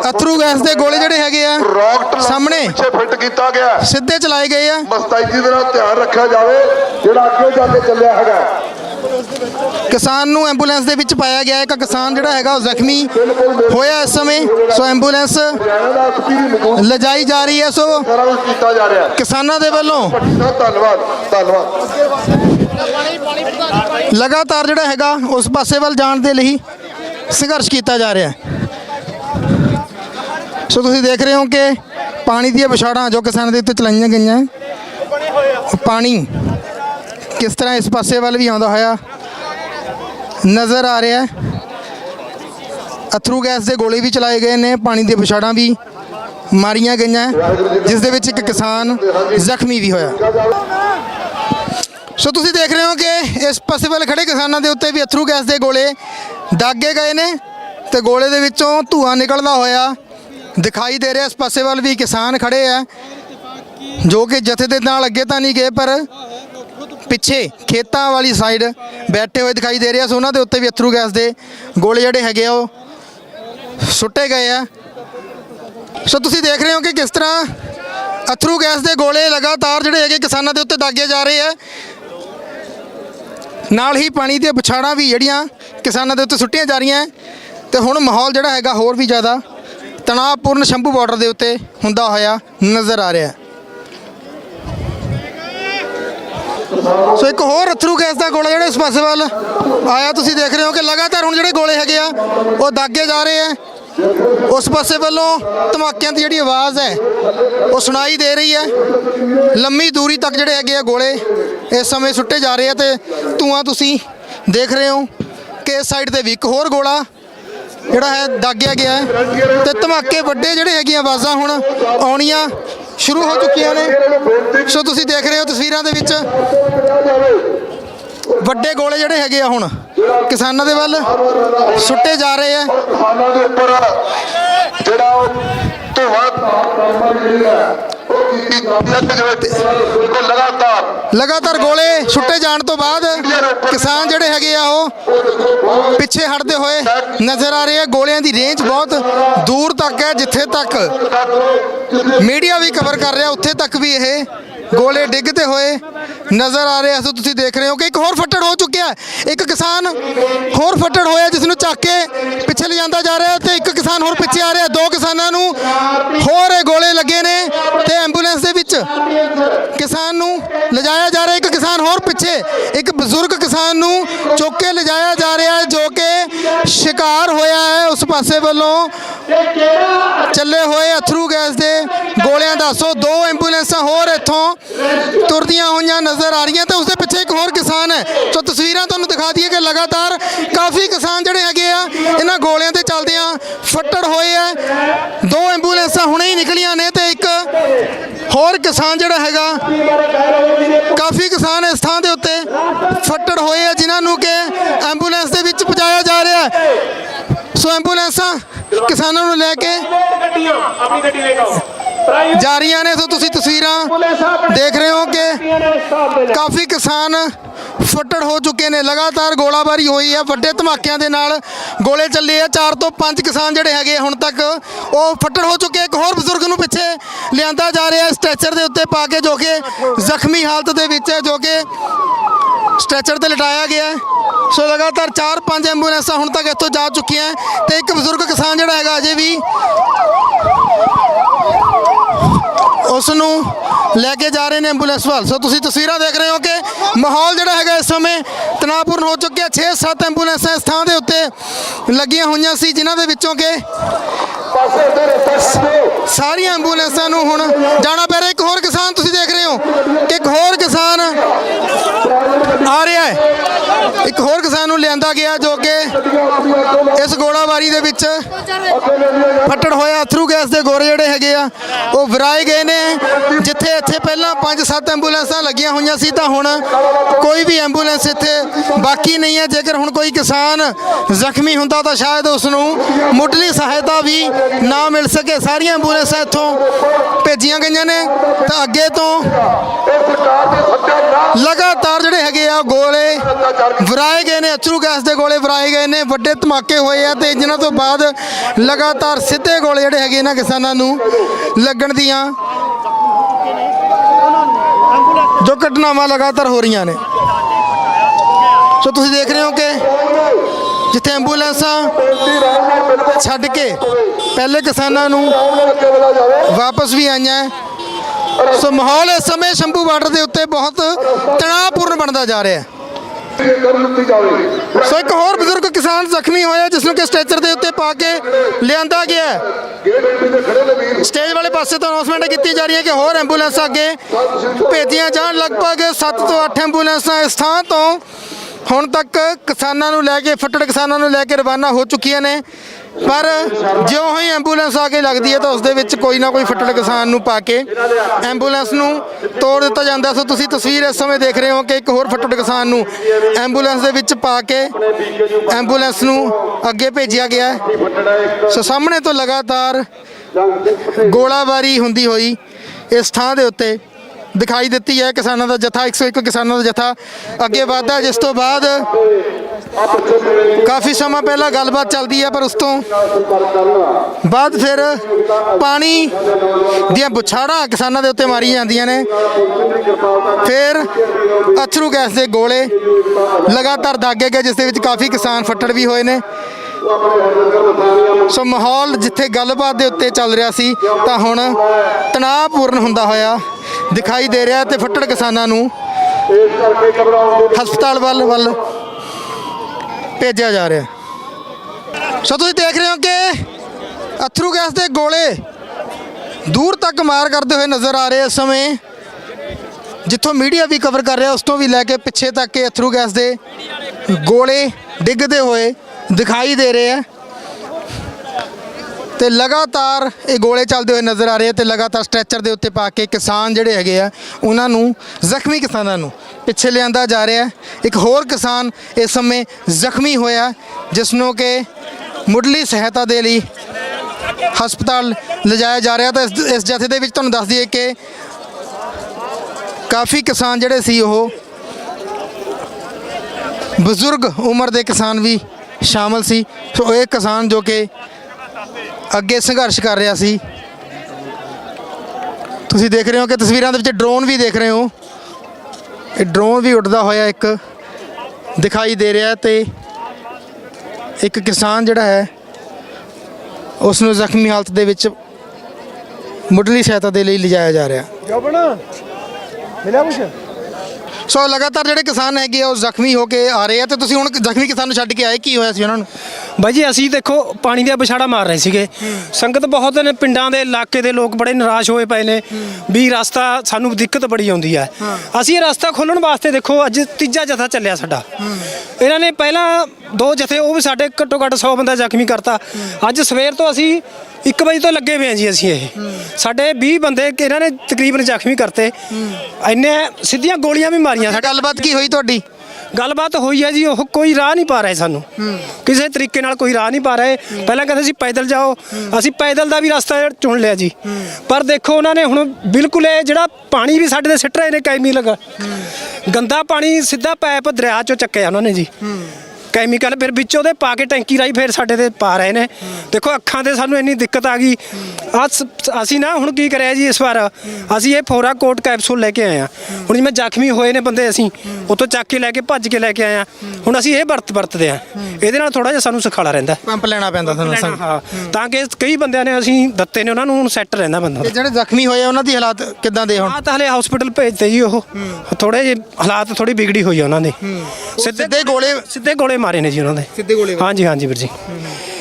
ਅਥਰੂ ਗੈਸ ਦੇ ਗੋਲੇ ਜਿਹੜੇ ਹੈਗੇ ਆ ਰੌਕਟ ਸਾਹਮਣੇ। ਪਿੱਛੇ ਫਿੱਟ ਕੀਤਾ ਗਿਆ। ਸਿੱਧੇ ਚਲਾਏ ਗਏ ਆ। ਮਸਤੈਦੀ ਦੇ ਨਾਲ ਧਿਆਨ ਰੱਖਿਆ ਜਾਵੇ ਜਿਹੜਾ ਅੱਗੇ ਜਾ ਕੇ ਚੱਲਿਆ ਹੈਗਾ। ਕਿਸਾਨ ਨੂੰ ਐਂਬੂਲੈਂਸ ਦੇ ਵਿੱਚ ਪਾਇਆ ਗਿਆ। ਹੈ। ਕਿਸਾਨ ਜਿਹੜਾ ਹੈਗਾ ਉਹ ਜ਼ਖਮੀ ਹੋਇਆ ਇਸ ਸਮੇਂ। ਸੋ ਐਂਬੂਲੈਂਸ ਲਿਜਾਈ ਜਾ ਰਹੀ ਹੈ। ਸੋ ਕੀਤਾ ਜਾ ਰਿਹਾ ਹੈ ਕਿਸਾਨਾਂ ਦੇ ਵੱਲੋਂ ਧੰਨਵਾਦ ਧੰਨਵਾਦ। ਲਗਾਤਾਰ ਜਿਹੜਾ ਹੈਗਾ ਉਸ ਪਾਸੇ ਵੱਲ ਜਾਣ ਦੇ ਲਈ ਸੰਘਰਸ਼ ਕੀਤਾ ਜਾ ਰਿਹਾ ਹੈ। ਸੋ ਤੁਸੀਂ ਦੇਖ ਰਹੇ ਹੋ ਕਿ ਪਾਣੀ ਦੀਆਂ ਵਿਛਾੜਾਂ ਜੋ ਕਿਸਾਨਾਂ ਦੇ ਉੱਤੇ ਚਲਾਈਆਂ ਗਈਆਂ, ਪਾਣੀ ਕਿਸ ਤਰ੍ਹਾਂ ਇਸ ਪਾਸੇ ਵੱਲ ਵੀ ਆਉਂਦਾ ਹੋਇਆ ਨਜ਼ਰ ਆ ਰਿਹਾ ਹੈ। ਅਥਰੂ ਗੈਸ ਦੇ ਗੋਲੇ ਵੀ ਚਲਾਏ ਗਏ ਨੇ, ਪਾਣੀ ਦੀਆਂ ਵਿਛਾੜਾਂ ਵੀ ਮਾਰੀਆਂ ਗਈਆਂ, ਜਿਸ ਦੇ ਵਿੱਚ ਇੱਕ ਕਿਸਾਨ ਜ਼ਖਮੀ ਵੀ ਹੋਇਆ। ਸੋ ਤੁਸੀਂ ਦੇਖ ਰਹੇ ਹੋ ਕਿ ਇਸ ਪਾਸੇ ਵੱਲ ਖੜੇ ਕਿਸਾਨਾਂ ਦੇ ਉੱਤੇ ਵੀ ਅਥਰੂ ਗੈਸ ਦੇ ਗੋਲੇ ਦਾਗੇ ਗਏ ਨੇ ਤੇ ਗੋਲੇ ਦੇ ਵਿੱਚੋਂ ਧੂਆਂ ਨਿਕਲਦਾ ਹੋਇਆ ਦਿਖਾਈ ਦੇ ਰਿਹਾ ਇਸ ਪਾਸੇ ਵੱਲ ਵੀ ਕਿਸਾਨ ਖੜੇ ਆ, ਜੋ ਕਿ ਜਥੇ ਦੇ ਨਾਲ ਅੱਗੇ ਤਾਂ ਨਹੀਂ ਗਏ, ਪਰ ਪਿੱਛੇ ਖੇਤਾਂ ਵਾਲੀ ਸਾਈਡ ਬੈਠੇ ਹੋਏ ਦਿਖਾਈ ਦੇ ਰਿਹਾ ਸੋ ਉਹਨਾਂ ਦੇ ਉੱਤੇ ਵੀ ਅਥਰੂ ਗੈਸ ਦੇ ਗੋਲੇ ਜਿਹੜੇ ਹੈਗੇ ਆ, ਉਹ ਸੁੱਟੇ ਗਏ ਆ। ਸੋ ਤੁਸੀਂ ਦੇਖ ਰਹੇ ਹੋ ਕਿ ਕਿਸ ਤਰ੍ਹਾਂ ਅਥਰੂ ਗੈਸ ਦੇ ਗੋਲੇ ਲਗਾਤਾਰ ਜਿਹੜੇ ਹੈਗੇ ਕਿਸਾਨਾਂ ਦੇ ਉੱਤੇ ਦਾਗੇ ਜਾ ਰਹੇ ਆ। ਨਾਲ ਹੀ ਪਾਣੀ ਦੀਆਂ ਵਿਛਾੜਾਂ ਵੀ ਜਿਹੜੀਆਂ ਕਿਸਾਨਾਂ ਦੇ ਉੱਤੇ ਸੁੱਟੀਆਂ ਜਾ ਰਹੀਆਂ ਹੈ ਤੇ ਹੁਣ ਮਾਹੌਲ ਜਿਹੜਾ ਹੈਗਾ ਹੋਰ ਵੀ ਜ਼ਿਆਦਾ ਤਣਾਅਪੂਰਨ ਸ਼ੰਭੂ ਬਾਰਡਰ ਦੇ ਉੱਤੇ ਹੁੰਦਾ ਹੋਇਆ ਨਜ਼ਰ ਆ ਰਿਹਾ ਹੈ। ਸੋ ਇੱਕ ਹੋਰ ਅਥਰੂ ਗੈਸ ਦਾ ਗੋਲਾ ਜਿਹੜਾ ਇਸ ਪਾਸੇ ਵੱਲ ਆਇਆ, ਤੁਸੀਂ ਦੇਖ ਰਹੇ ਹੋ ਕਿ ਲਗਾਤਾਰ ਹੁਣ ਜਿਹੜੇ ਗੋਲੇ ਹੈਗੇ ਆ, ਉਹ ਦਾਗੇ ਜਾ ਰਹੇ ਆ। ਉਸ ਪਾਸੇ ਵੱਲੋਂ ਧਮਾਕਿਆਂ ਦੀ ਜਿਹੜੀ ਆਵਾਜ਼ ਹੈ, ਉਹ ਸੁਣਾਈ ਦੇ ਰਹੀ ਹੈ। ਲੰਮੀ ਦੂਰੀ ਤੱਕ ਜਿਹੜੇ ਹੈਗੇ ਆ ਗੋਲੇ ਇਸ ਸਮੇਂ ਸੁੱਟੇ ਜਾ ਰਹੇ ਆ ਤੇ ਧੂਆਂ ਤੁਸੀਂ ਦੇਖ ਰਹੇ ਹੋ ਕਿ ਇਸ ਸਾਈਡ ਤੇ ਵੀ ਇੱਕ ਹੋਰ ਗੋਲਾ ਜਿਹੜਾ ਹੈ, ਦਾਗਿਆ ਗਿਆ ਹੈ। ਤੇ ਧਮਾਕੇ ਵੱਡੇ ਜਿਹੜੇ ਹੈਗੀਆਂ ਆਵਾਜ਼ਾਂ ਹੁਣ ਆਉਣੀਆਂ ਸ਼ੁਰੂ ਹੋ ਚੁੱਕੀਆਂ ਨੇ। ਸੋ ਤੁਸੀਂ ਦੇਖ ਰਹੇ ਹੋ ਤਸਵੀਰਾਂ ਦੇ ਵਿੱਚ ਵੱਡੇ ਗੋਲੇ ਜਿਹੜੇ ਹੈਗੇ ਆ ਹੁਣ ਕਿਸਾਨਾਂ ਦੇ ਵੱਲ ਸੁੱਟੇ ਜਾ ਰਹੇ ਆ। ਕਿਸਾਨਾਂ ਦੇ ਉੱਪਰ ਜਿਹੜਾ ਧੂਆ ਜਿਹੜੀ ਲਗਾਤਾਰ ਲਗਾਤਾਰ ਗੋਲੇ ਛੁੱਟੇ ਜਾਣ ਤੋਂ ਬਾਅਦ ਕਿਸਾਨ ਜਿਹੜੇ ਹੈਗੇ ਆ ਉਹ ਪਿੱਛੇ ਹਟਦੇ ਹੋਏ ਨਜ਼ਰ ਆ ਰਹੇ ਆ। ਗੋਲਿਆਂ ਦੀ ਰੇਂਜ ਬਹੁਤ ਦੂਰ ਤੱਕ ਹੈ, ਜਿੱਥੇ ਤੱਕ ਮੀਡੀਆ ਵੀ ਕਵਰ ਕਰ ਰਿਹਾ, ਉੱਥੇ ਤੱਕ ਵੀ ਇਹ ਗੋਲੇ ਡਿੱਗਦੇ ਹੋਏ ਨਜ਼ਰ ਆ ਰਹੇ ਸੋ, ਤੁਸੀਂ ਦੇਖ ਰਹੇ ਹੋ ਕਿ ਇੱਕ ਹੋਰ ਫੱਟੜ ਹੋ ਚੁੱਕਿਆ ਇੱਕ ਕਿਸਾਨ ਹੋਰ ਫੱਟੜ ਹੋਇਆ, ਜਿਸ ਨੂੰ ਚੱਕ ਕੇ ਪਿੱਛੇ ਲਿਜਾਂਦਾ ਜਾ ਰਿਹਾ ਤੇ ਇੱਕ ਕਿਸਾਨ ਹੋਰ ਪਿੱਛੇ ਆ ਰਿਹਾ। ਦੋ ਕਿਸਾਨਾਂ ਨੂੰ ਹੋਰ ਇਹ ਗੋਲੇ ਲੱਗੇ ਨੇ ਤੇ ਐਂਬੂਲੈਂਸ ਦੇ ਵਿੱਚ ਕਿਸਾਨ ਨੂੰ ਲਿਜਾਇਆ ਜਾ ਰਿਹਾ। ਇੱਕ ਕਿਸਾਨ ਹੋਰ ਪਿੱਛੇ, ਇੱਕ ਬਜ਼ੁਰਗ ਕਿਸਾਨ ਨੂੰ ਚੁੱਕ ਕੇ ਲਿਜਾਇਆ ਜਾ ਰਿਹਾ ਜੋ ਕਿ ਸ਼ਿਕਾਰ ਹੋਇਆ ਹੈ ਉਸ ਪਾਸੇ ਵੱਲੋਂ। ਚੱਲੇ ਹੋਏ ਅਥਰੂ ਗੈਸ ਦੇ ਗੋਲਿਆਂ ਦਾ ਸੋ ਦੋ ਐਂਬੂਲੈਂਸਾਂ ਹੋਰ ਇੱਥੋਂ ਤੁਰਦੀਆਂ ਹੋਈਆਂ ਨਜ਼ਰ ਆ ਰਹੀਆਂ ਤੇ ਉਸ ਦੇ ਪਿੱਛੇ ਇੱਕ ਹੋਰ ਕਿਸਾਨ ਹੈ। ਸੋ ਤਸਵੀਰਾਂ ਤੁਹਾਨੂੰ ਦਿਖਾ ਦਈਏ ਕਿ ਲਗਾਤਾਰ ਕਾਫੀ ਕਿਸਾਨ ਜਿਹੜੇ ਹੈਗੇ ਆ, ਇਹਨਾਂ ਗੋਲਿਆਂ ਤੇ ਚੱਲਦਿਆਂ ਫੱਟੜ ਹੋਏ ਆ ਦੋ ਐਂਬੂਲੈਂਸਾਂ ਹੁਣੇ ਹੀ ਨਿਕਲੀਆਂ ਨੇ ਤੇ ਇੱਕ ਹੋਰ ਕਿਸਾਨ ਜਿਹੜਾ ਹੈਗਾ, ਕਾਫੀ ਕਿਸਾਨ ਇਸ ਥਾਂ ਦੇ ਉੱਤੇ ਫੱਟੜ ਹੋਏ ਆ, ਜਿਨ੍ਹਾਂ ਨੂੰ ਕਿ ਐਂਬੂਲੈਂਸ ਦੇ ਵਿੱਚ ਪਹੁੰਚਾਇਆ ਜਾ ਰਿਹਾ ਹੈ ਸੋ ਐਂਬੂਲੈਂਸਾਂ ਕਿਸਾਨਾਂ ਨੂੰ ਲੈ ਕੇ ਜਾ ਰਹੀਆਂ ਨੇ ਸੋ ਤੁਸੀਂ ਤਸਵੀਰਾਂ ਦੇਖ ਰਹੇ ਹੋ ਕਿ ਕਾਫੀ ਕਿਸਾਨ ਫੱਟੜ ਹੋ ਚੁੱਕੇ ਨੇ ਲਗਾਤਾਰ ਗੋਲਾਬਾਰੀ ਹੋਈ ਹੈ ਵੱਡੇ ਧਮਾਕਿਆਂ ਦੇ ਨਾਲ ਗੋਲੇ ਚੱਲੇ ਆ। ਚਾਰ ਤੋਂ ਪੰਜ ਕਿਸਾਨ ਜਿਹੜੇ ਹੈਗੇ ਹੁਣ ਤੱਕ ਉਹ ਫੱਟੜ ਹੋ ਚੁੱਕੇ ਇੱਕ ਹੋਰ ਬਜ਼ੁਰਗ ਨੂੰ ਪਿੱਛੇ ਲਿਆਂਦਾ ਜਾ ਰਿਹਾ ਸਟ੍ਰੈਚਰ ਦੇ ਉੱਤੇ ਪਾ ਕੇ ਜੋ ਕਿ ਜ਼ਖਮੀ ਹਾਲਤ ਦੇ ਵਿੱਚ ਹੈ ਜੋ ਕਿ ਸਟ੍ਰੈਚਰ ਤੇ ਲਟਾਇਆ ਗਿਆ। ਸੋ ਲਗਾਤਾਰ 4-5 ਐਂਬੂਲੈਂਸਾਂ ਹੁਣ ਤੱਕ ਇੱਥੋਂ ਜਾ ਚੁੱਕੀਆਂ ਤੇ ਇੱਕ ਬਜ਼ੁਰਗ ਕਿਸਾਨ ਜਿਹੜਾ ਹੈਗਾ ਅਜੇ ਵੀ ਉਸ ਨੂੰ ਲੈ ਕੇ ਜਾ ਰਹੇ ਨੇ ਐਂਬੂਲੈਂਸ ਵੱਲ। ਸੋ ਤੁਸੀਂ ਤਸਵੀਰਾਂ ਦੇਖ ਰਹੇ ਹੋ ਕਿ ਮਾਹੌਲ ਜਿਹੜਾ ਹੈਗਾ ਇਸ ਸਮੇਂ ਤਣਾਅਪੂਰਨ ਹੋ ਚੁੱਕਿਆ। 6-7 ਐਂਬੂਲੈਂਸਾਂ ਇਸ ਥਾਂ ਦੇ ਉੱਤੇ ਲੱਗੀਆਂ ਹੋਈਆਂ ਸੀ, ਜਿਨ੍ਹਾਂ ਦੇ ਵਿੱਚੋਂ ਕਿ ਸਾਰੀਆਂ ਐਂਬੂਲੈਂਸਾਂ ਨੂੰ ਹੁਣ ਜਾਣਾ ਪੈ ਰਿਹਾ। ਇੱਕ ਹੋਰ ਕਿਸਾਨ ਤੁਸੀਂ ਦੇਖ ਰਹੇ ਹੋ ਕਿ ਇੱਕ ਹੋਰ ਕਿਸਾਨ ਆ ਰਿਹਾ ਹੈ। ਇੱਕ ਹੋਰ ਕਿਸਾਨ ਨੂੰ ਲਿਆਂਦਾ ਗਿਆ ਜੋ ਇਸ ਗੋਲਾਬਾਰੀ ਦੇ ਵਿੱਚ ਫੱਟੜ ਹੋਇਆ ਅਥਰੂ ਗੈਸ ਦੇ ਗੋਰੇ ਜਿਹੜੇ ਹੈਗੇ ਆ, ਉਹ ਵਿਰਾਏ ਗਏ ਨੇ। ਜਿੱਥੇ ਇੱਥੇ ਪਹਿਲਾਂ 5-7 ਐਂਬੂਲੈਂਸਾਂ ਲੱਗੀਆਂ ਹੋਈਆਂ ਸੀ, ਤਾਂ ਹੁਣ ਕੋਈ ਵੀ ਐਂਬੂਲੈਂਸ ਇੱਥੇ ਬਾਕੀ ਨਹੀਂ ਹੈ। ਜੇਕਰ ਹੁਣ ਕੋਈ ਕਿਸਾਨ ਜ਼ਖਮੀ ਹੁੰਦਾ, ਤਾਂ ਸ਼ਾਇਦ ਉਸ ਨੂੰ ਮੁੱਢਲੀ ਸਹਾਇਤਾ ਵੀ ਨਾ ਮਿਲ ਸਕੇ। ਸਾਰੀਆਂ ਐਂਬੂਲੈਂਸਾਂ ਇੱਥੋਂ ਭੇਜੀਆਂ ਗਈਆਂ ਨੇ। ਤਾਂ ਅੱਗੇ ਤੋਂ ਲਗਾਤਾਰ ਜਿਹੜੇ ਹੈਗੇ ਆ, ਗੋਲੇ ਵਰਾਏ ਗਏ ਨੇ। ਅਥਰੂ ਗੈਸ ਦੇ ਗੋਲੇ ਵਰਾਏ ਗਏ ਨੇ, ਵੱਡੇ ਧਮਾਕੇ ਹੋਏ ਆ ਤੇ ਜਿਨ੍ਹਾਂ ਤੋਂ ਬਾਅਦ ਲਗਾਤਾਰ ਸਿੱਧੇ ਗੋਲੇ ਜਿਹੜੇ ਹੈਗੇ ਨਾ ਕਿਸਾਨਾਂ ਨੂੰ ਲੱਗਣ ਦੀਆਂ ਜੋ ਲਗਾਤਾਰ ਹੋ ਰਹੀਆਂ ਨੇ। ਸੋ ਤੁਸੀਂ ਦੇਖ ਰਹੇ ਹੋ ਕਿ ਜਿੱਥੇ ਐਂਬੂਲੈਂਸਾਂ ਛੱਡ ਕੇ ਪਹਿਲੇ ਕਿਸਾਨਾਂ ਨੂੰ ਵਾਪਸ ਵੀ ਆਈਆਂ ਸੋ ਮਾਹੌਲ ਇਸ ਸਮੇਂ ਸ਼ੰਭੂ ਬਾਰਡਰ ਦੇ ਉੱਤੇ ਬਹੁਤ ਤਣਾਅਪੂਰਨ ਬਣਦਾ ਜਾ ਰਿਹਾ ਹੈ। ਸੋ ਇੱਕ ਹੋਰ ਬਜ਼ੁਰਗ ਕਿਸਾਨ ਜ਼ਖਮੀ ਹੋਇਆ, ਜਿਸ ਨੂੰ ਕਿ ਸਟ੍ਰੈਚਰ ਦੇ ਉੱਤੇ ਪਾ ਕੇ ਲਿਆਂਦਾ ਗਿਆ ਸਟੇਜ ਵਾਲੇ ਪਾਸੇ ਤੋਂ ਅਨਾਉਂਸਮੈਂਟ ਕੀਤੀ ਜਾ ਰਹੀ ਹੈ ਕਿ ਹੋਰ ਐਂਬੂਲੈਂਸ ਅੱਗੇ ਭੇਜੀਆਂ ਜਾਣ। ਲਗਭਗ 7 ਤੋਂ 8 ਐਂਬੂਲੈਂਸਾਂ ਇਸ ਥਾਂ ਤੋਂ ਹੁਣ ਤੱਕ ਕਿਸਾਨਾਂ ਨੂੰ ਲੈ ਕੇ, ਫੱਟੜ ਕਿਸਾਨਾਂ ਨੂੰ ਲੈ ਕੇ ਰਵਾਨਾ ਹੋ ਚੁੱਕੀਆਂ ਨੇ। ਪਰ ਜਿਉਂ ਹੀ ਐਂਬੂਲੈਂਸ ਆ ਕੇ ਲੱਗਦੀ ਹੈ ਤਾਂ ਉਸ ਦੇ ਵਿੱਚ ਕੋਈ ਨਾ ਕੋਈ ਫੱਟੜ ਕਿਸਾਨ ਨੂੰ ਪਾ ਕੇ ਐਂਬੂਲੈਂਸ ਨੂੰ ਤੋੜ ਦਿੱਤਾ ਜਾਂਦਾ। ਸੋ ਤੁਸੀਂ ਤਸਵੀਰ ਇਸ ਸਮੇਂ ਦੇਖ ਰਹੇ ਹੋ ਕਿ ਇੱਕ ਹੋਰ ਫੱਟੜ ਕਿਸਾਨ ਨੂੰ ਐਂਬੂਲੈਂਸ ਦੇ ਵਿੱਚ ਪਾ ਕੇ ਐਂਬੂਲੈਂਸ ਨੂੰ ਅੱਗੇ ਭੇਜਿਆ ਗਿਆ। ਸੋ ਸਾਹਮਣੇ ਤੋਂ ਲਗਾਤਾਰ ਗੋਲਾਬਾਰੀ ਹੁੰਦੀ ਹੋਈ ਇਸ ਥਾਂ ਦੇ ਉੱਤੇ ਦਿਖਾਈ ਦਿੱਤੀ ਹੈ ਕਿਸਾਨਾਂ ਦਾ ਜਥਾ 101 ਕਿਸਾਨਾਂ ਦਾ ਜਥਾ। ਅੱਗੇ ਵਧਦਾ ਜਿਸ ਤੋਂ ਬਾਅਦ ਕਾਫੀ ਸਮਾਂ ਪਹਿਲਾਂ ਗੱਲਬਾਤ ਚੱਲਦੀ ਹੈ, ਪਰ ਉਸ ਤੋਂ ਬਾਅਦ ਫਿਰ ਪਾਣੀ ਦੀਆਂ ਬੁਛਾੜਾਂ ਕਿਸਾਨਾਂ ਦੇ ਉੱਤੇ ਮਾਰੀ ਜਾਂਦੀਆਂ ਨੇ। ਫਿਰ ਅਥਰੂ ਗੈਸ ਦੇ ਗੋਲੇ, ਲਗਾਤਾਰ ਦਾਗੇ ਗਏ, ਜਿਸ ਦੇ ਵਿੱਚ ਕਾਫੀ ਕਿਸਾਨ ਫੱਟੜ ਵੀ ਹੋਏ ਨੇ। ਸੋ ਮਾਹੌਲ ਜਿੱਥੇ ਗੱਲਬਾਤ ਦੇ ਉੱਤੇ ਚੱਲ ਰਿਹਾ ਸੀ, ਤਾਂ ਹੁਣ ਤਣਾਅਪੂਰਨ ਹੁੰਦਾ ਹੋਇਆ। ਦਿਖਾਈ ਦੇ ਰਿਹਾ ਤੇ ਫੱਟੜ ਕਿਸਾਨਾਂ ਨੂੰ ਹਸਪਤਾਲ ਵੱਲ ਵੱਲ ਭੇਜਿਆ ਜਾ ਰਿਹਾ। ਸੋ ਤੁਸੀਂ ਦੇਖ ਰਹੇ ਹੋ ਕਿ ਅਥਰੂ ਗੈਸ ਦੇ ਗੋਲੇ ਦੂਰ ਤੱਕ ਮਾਰ ਕਰਦੇ ਹੋਏ ਨਜ਼ਰ ਆ ਰਹੇ ਇਸ ਸਮੇਂ। ਜਿੱਥੋਂ ਮੀਡੀਆ ਵੀ ਕਵਰ ਕਰ ਰਿਹਾ, ਉਸ ਤੋਂ ਵੀ ਲੈ ਕੇ ਪਿੱਛੇ ਤੱਕ ਕਿ ਅਥਰੂ ਗੈਸ ਦੇ ਗੋਲੇ ਡਿੱਗਦੇ ਹੋਏ ਦਿਖਾਈ ਦੇ ਰਹੇ ਆ ਤੇ ਲਗਾਤਾਰ ਇਹ ਗੋਲੇ ਚੱਲਦੇ ਹੋਏ ਨਜ਼ਰ ਆ ਰਹੇ ਆ ਤੇ ਲਗਾਤਾਰ ਸਟ੍ਰੈਚਰ ਦੇ ਉੱਤੇ ਪਾ ਕੇ ਕਿਸਾਨ ਜਿਹੜੇ ਹੈਗੇ ਆ, ਉਹਨਾਂ ਨੂੰ, ਜ਼ਖਮੀ ਕਿਸਾਨਾਂ ਨੂੰ ਪਿੱਛੇ ਲਿਆਂਦਾ ਜਾ ਰਿਹਾ ਇੱਕ ਹੋਰ ਕਿਸਾਨ ਇਸ ਸਮੇਂ ਜ਼ਖਮੀ ਹੋਇਆ ਜਿਸ ਨੂੰ ਕਿ ਮੁੱਢਲੀ ਸਹਾਇਤਾ ਦੇ ਲਈ ਹਸਪਤਾਲ ਲਿਜਾਇਆ ਜਾ ਰਿਹਾ। ਤਾਂ ਇਸ ਇਸ ਜਥੇ ਦੇ ਵਿੱਚ ਤੁਹਾਨੂੰ ਦੱਸ ਦਈਏ ਕਿ ਕਾਫੀ ਕਿਸਾਨ ਜਿਹੜੇ ਸੀ ਉਹ ਬਜ਼ੁਰਗ ਉਮਰ ਦੇ ਕਿਸਾਨ ਵੀ ਸ਼ਾਮਲ ਸੀ। ਸੋ ਇਹ ਕਿਸਾਨ ਜੋ ਕਿ ਅੱਗੇ ਸੰਘਰਸ਼ ਕਰ ਰਿਹਾ ਸੀ। ਤੁਸੀਂ ਦੇਖ ਰਹੇ ਹੋ ਕਿ ਤਸਵੀਰਾਂ ਦੇ ਵਿੱਚ ਡਰੋਨ ਵੀ ਦੇਖ ਰਹੇ ਹੋ। ਇਹ ਡਰੋਨ ਵੀ ਉੱਡਦਾ ਹੋਇਆ ਇੱਕ ਦਿਖਾਈ ਦੇ ਰਿਹਾ ਹੈ ਤੇ ਇੱਕ ਕਿਸਾਨ ਜਿਹੜਾ ਹੈ ਉਸ ਨੂੰ ਜ਼ਖਮੀ ਹਾਲਤ ਦੇ ਵਿੱਚ ਮੁੱਢਲੀ ਸਹਾਇਤਾ ਦੇ ਲਈ ਲਿਜਾਇਆ ਜਾ ਰਿਹਾ। ਸੋ ਲਗਾਤਾਰ ਜਿਹੜੇ ਕਿਸਾਨ ਹੈਗੇ ਆ ਉਹ ਜ਼ਖਮੀ ਹੋ ਕੇ ਆ ਰਹੇ ਆ ਤੇ ਤੁਸੀਂ ਹੁਣ ਜ਼ਖਮੀ ਕਿਸਾਨ ਨੂੰ ਛੱਡ ਕੇ ਆਏ ਕੀ ਹੋਇਆ ਸੀ ਉਹਨਾਂ ਨੂੰ? ਬਾਈ ਜੀ ਅਸੀਂ ਦੇਖੋ ਪਾਣੀ ਦਾ ਵਿਛਾੜਾ ਮਾਰ ਰਹੇ ਸੀਗੇ। ਸੰਗਤ ਬਹੁਤ ਨੇ ਪਿੰਡਾਂ ਦੇ ਇਲਾਕੇ ਦੇ ਲੋਕ ਬੜੇ ਨਿਰਾਸ਼ ਹੋਏ ਪਏ ਨੇ ਵੀ ਰਸਤਾ ਸਾਨੂੰ ਦਿੱਕਤ ਬੜੀ ਆਉਂਦੀ ਹੈ। ਅਸੀਂ ਇਹ ਰਸਤਾ ਖੋਲਣ ਵਾਸਤੇ ਦੇਖੋ ਅੱਜ ਤੀਜਾ ਜਥਾ ਚੱਲਿਆ ਸਾਡਾ। ਇਹਨਾਂ ਨੇ ਪਹਿਲਾਂ ਦੋ ਜਥੇ ਉਹ ਵੀ ਸਾਡੇ ਘੱਟੋ ਘੱਟ 100 ਬੰਦਾ ਜ਼ਖਮੀ ਕਰਤਾ। ਅੱਜ ਸਵੇਰ ਤੋਂ ਅਸੀਂ 1 ਵਜੇ ਤੋਂ ਲੱਗੇ ਹੋਏ ਹਾਂ ਜੀ ਅਸੀਂ ਇਹ। ਸਾਡੇ 20 ਬੰਦੇ ਇਹਨਾਂ ਨੇ ਤਕਰੀਬਨ ਜ਼ਖਮੀ ਕਰਤੇ। ਇੰਨੇ ਸਿੱਧੀਆਂ ਗੋਲੀਆਂ ਵੀ ਮਾਰੀਆਂ ਸਾਡੇ। ਗੱਲਬਾਤ ਕੀ ਹੋਈ ਤੁਹਾਡੀ? ਗੱਲਬਾਤ ਹੋਈ ਹੈ ਜੀ ਉਹ ਕੋਈ ਰਾਹ ਨਹੀਂ ਪਾ ਰਹੇ ਸਾਨੂੰ। ਕਿਸੇ ਤਰੀਕੇ ਨਾਲ ਕੋਈ ਰਾਹ ਨਹੀਂ ਪਾ ਰਹੇ। ਪਹਿਲਾਂ ਕਹਿੰਦੇ ਸੀ ਪੈਦਲ ਜਾਓ। ਅਸੀਂ ਪੈਦਲ ਦਾ ਵੀ ਰਸਤਾ ਚੁਣ ਲਿਆ ਜੀ। ਪਰ ਦੇਖੋ ਉਹਨਾਂ ਨੇ ਹੁਣ ਬਿਲਕੁਲ ਇਹ ਜਿਹੜਾ ਪਾਣੀ ਵੀ ਸਾਡੇ ਤੇ ਸਿੱਟ ਰਹੇ ਨੇ ਕੈਮੀਕਲ ਗੰਦਾ ਪਾਣੀ ਸਿੱਧਾ ਪੈਪ ਦਰਿਆ ਚੋਂ ਚੱਕਿਆ ਉਹਨਾਂ ਨੇ ਜੀ। ਕੈਮੀਕਲ ਫਿਰ ਵਿੱਚ ਉਹਦੇ ਪਾ ਕੇ ਟੈਂਕੀ ਰਾਈ ਫਿਰ ਸਾਡੇ ਤੇ ਪਾ ਰਹੇ ਨੇ। ਦੇਖੋ ਅੱਖਾਂ ਤੇ ਸਾਨੂੰ ਇੰਨੀ ਦਿੱਕਤ ਆ ਗਈ। ਅਸ- ਨਾ ਹੁਣ ਕੀ ਕਰਿਆ ਜੀ ਇਸ ਵਾਰ? ਅਸੀਂ ਇਹ ਫੋਰਾ ਕੋਟ ਕੈਪਸੂਲ ਲੈ ਕੇ ਆਏ ਆ। ਹੁਣ ਜਿਵੇਂ ਜ਼ਖਮੀ ਹੋਏ ਨੇ ਬੰਦੇ ਅਸੀਂ ਉੱਥੋਂ ਚੱਕ ਕੇ ਲੈ ਕੇ ਭੱਜ ਕੇ ਲੈ ਕੇ ਆਏ ਆ। ਹੁਣ ਅਸੀਂ ਇਹ ਵਰਤ ਵਰਤਦੇ ਆ। ਇਹਦੇ ਨਾਲ ਥੋੜਾ ਜਿਹਾ ਸਾਨੂੰ ਸੁਖਾਲਾ ਰਹਿੰਦਾ। ਪੰਪ ਲੈਣਾ ਪੈਂਦਾ ਸੰਗ ਹਾਂ। ਤਾਂ ਕਿ ਕਈ ਬੰਦਿਆਂ ਨੇ ਅਸੀਂ ਦਿੱਤੇ ਨੇ ਉਹਨਾਂ ਨੂੰ ਹੁਣ ਸੈੱਟ ਰਹਿੰਦਾ ਬੰਦਾ। ਤੇ ਜਿਹੜੇ ਜ਼ਖਮੀ ਹੋਏ ਉਹਨਾਂ ਦੀ ਹਾਲਾਤ ਕਿੱਦਾਂ ਦੇ ਹੁਣ? ਆ ਤਾਂ ਹਲੇ ਹਸਪੀਟਲ ਭੇਜਤੇ ਜੀ ਉਹ। ਥੋੜੇ ਜਿਹੇ ਹਾਲਾਤ ਥੋੜੀ ਵਿਗੜੀ ਹੋਈ ਆ ਉਹਨਾਂ ਦੀ। ਸਿੱਧੇ ਗੋਲੇ ਸਿੱਧੇ ਗੋਲੇ ਮਾਰੇ ਨੇ ਜੀ ਉਹਨਾਂ ਦੇ। ਸਿੱਧੇ ਗੋਲੇ ਹਾਂਜੀ ਹਾਂਜੀ ਵੀਰ ਜੀ।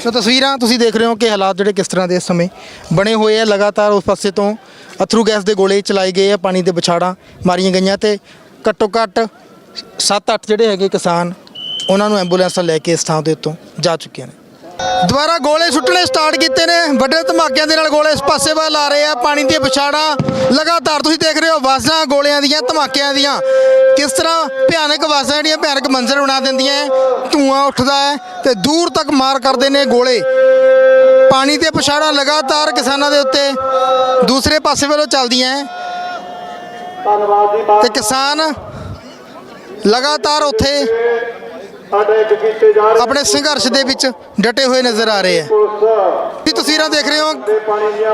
ਸੋ ਤਸਵੀਰਾਂ ਤੁਸੀਂ ਦੇਖ ਰਹੇ ਹੋ ਕਿ ਹਾਲਾਤ ਜਿਹੜੇ ਕਿਸ ਤਰ੍ਹਾਂ ਦੇ ਇਸ ਸਮੇਂ ਬਣੇ ਹੋਏ ਆ। ਲਗਾਤਾਰ ਉਸ ਪਾਸੇ ਤੋਂ ਅਥਰੂ ਗੈਸ ਦੇ ਗੋਲੇ ਚਲਾਏ ਗਏ ਆ ਪਾਣੀ ਦੇ ਵਿਛਾੜਾਂ ਮਾਰੀਆਂ ਗਈਆਂ ਤੇ ਘੱਟੋ ਘੱਟ 7-8 ਜਿਹੜੇ ਹੈਗੇ ਕਿਸਾਨ ਉਹਨਾਂ ਨੂੰ ਐਂਬੂਲੈਂਸਾਂ ਲੈ ਕੇ ਇਸ ਥਾਂ ਦੇ ਉੱਤੋਂ ਜਾ ਚੁੱਕੇ ਨੇ। ਦੁਬਾਰਾ ਗੋਲੇ ਸੁੱਟਣੇ ਸਟਾਰਟ ਕੀਤੇ ਨੇ। ਵੱਡੇ ਧਮਾਕਿਆਂ ਦੇ ਨਾਲ ਗੋਲੇ ਇਸ ਪਾਸੇ ਵੱਲ ਆ ਰਹੇ ਆ। ਪਾਣੀ ਦੀਆਂ ਵਿਛਾੜਾਂ ਲਗਾਤਾਰ ਤੁਸੀਂ ਦੇਖ ਰਹੇ ਹੋ। ਆਵਾਜ਼ਾਂ ਗੋਲਿਆਂ ਦੀਆਂ ਧਮਾਕਿਆਂ ਦੀਆਂ। ਕਿਸ ਤਰ੍ਹਾਂ ਭਿਆਨਕ ਆਵਾਜ਼ਾਂ ਜਿਹੜੀਆਂ ਭਿਆਨਕ ਮੰਜ਼ਰ ਬਣਾ ਦਿੰਦੀਆਂ ਹੈ। ਧੂਆਂ ਉੱਠਦਾ ਹੈ ਤੇ ਦੂਰ ਤੱਕ ਮਾਰ ਕਰਦੇ ਨੇ ਗੋਲੇ। ਪਾਣੀ ਦੀਆਂ ਵਿਛਾੜਾਂ ਲਗਾਤਾਰ ਕਿਸਾਨਾਂ ਦੇ ਉੱਤੇ। ਦੂਸਰੇ ਪਾਸੇ ਵੱਲੋਂ ਚੱਲਦੀਆਂ ਹੈ ਤੇ ਕਿਸਾਨ ਲਗਾਤਾਰ ਉੱਥੇ ਆਪਣੇ ਸੰਘਰਸ਼ ਦੇ ਵਿੱਚ ਡਟੇ ਹੋਏ ਨਜ਼ਰ ਆ ਰਹੇ ਹੈ ਇਹ ਤਸਵੀਰਾਂ ਦੇਖ ਰਹੇ ਹੋ।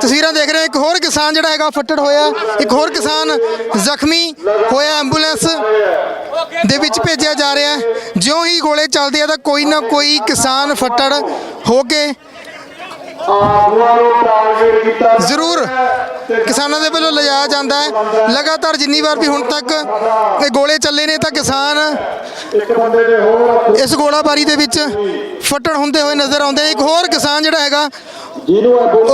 ਤਸਵੀਰਾਂ ਦੇਖ ਰਹੇ ਹੋ। ਇੱਕ ਹੋਰ ਕਿਸਾਨ ਜਿਹੜਾ ਹੈਗਾ ਫੱਟੜ ਹੋਇਆ। ਇੱਕ ਹੋਰ ਕਿਸਾਨ ਜ਼ਖਮੀ ਹੋਇਆ ਐਂਬੂਲੈਂਸ ਦੇ ਵਿੱਚ ਭੇਜਿਆ ਜਾ ਰਿਹਾ ਜਿਉਂ ਹੀ ਗੋਲੇ ਚੱਲਦੇ ਆ ਤਾਂ ਕੋਈ ਨਾ ਕੋਈ ਕਿਸਾਨ ਫੱਟੜ ਹੋ ਕੇ ਜ਼ਰੂਰ। ਕਿਸਾਨਾਂ ਦੇ ਵੱਲੋਂ ਲਿਜਾਇਆ ਜਾਂਦਾ ਹੈ। ਲਗਾਤਾਰ ਜਿੰਨੀ ਵਾਰ ਵੀ ਹੁਣ ਤੱਕ ਇਹ ਗੋਲੇ ਚੱਲੇ ਨੇ ਤਾਂ ਕਿਸਾਨ ਇਸ ਗੋਲਾਬਾਰੀ ਦੇ ਵਿੱਚ ਫੱਟੜ ਹੁੰਦੇ ਹੋਏ ਨਜ਼ਰ ਆਉਂਦੇ ਨੇ। ਇੱਕ ਹੋਰ ਕਿਸਾਨ ਜਿਹੜਾ ਹੈਗਾ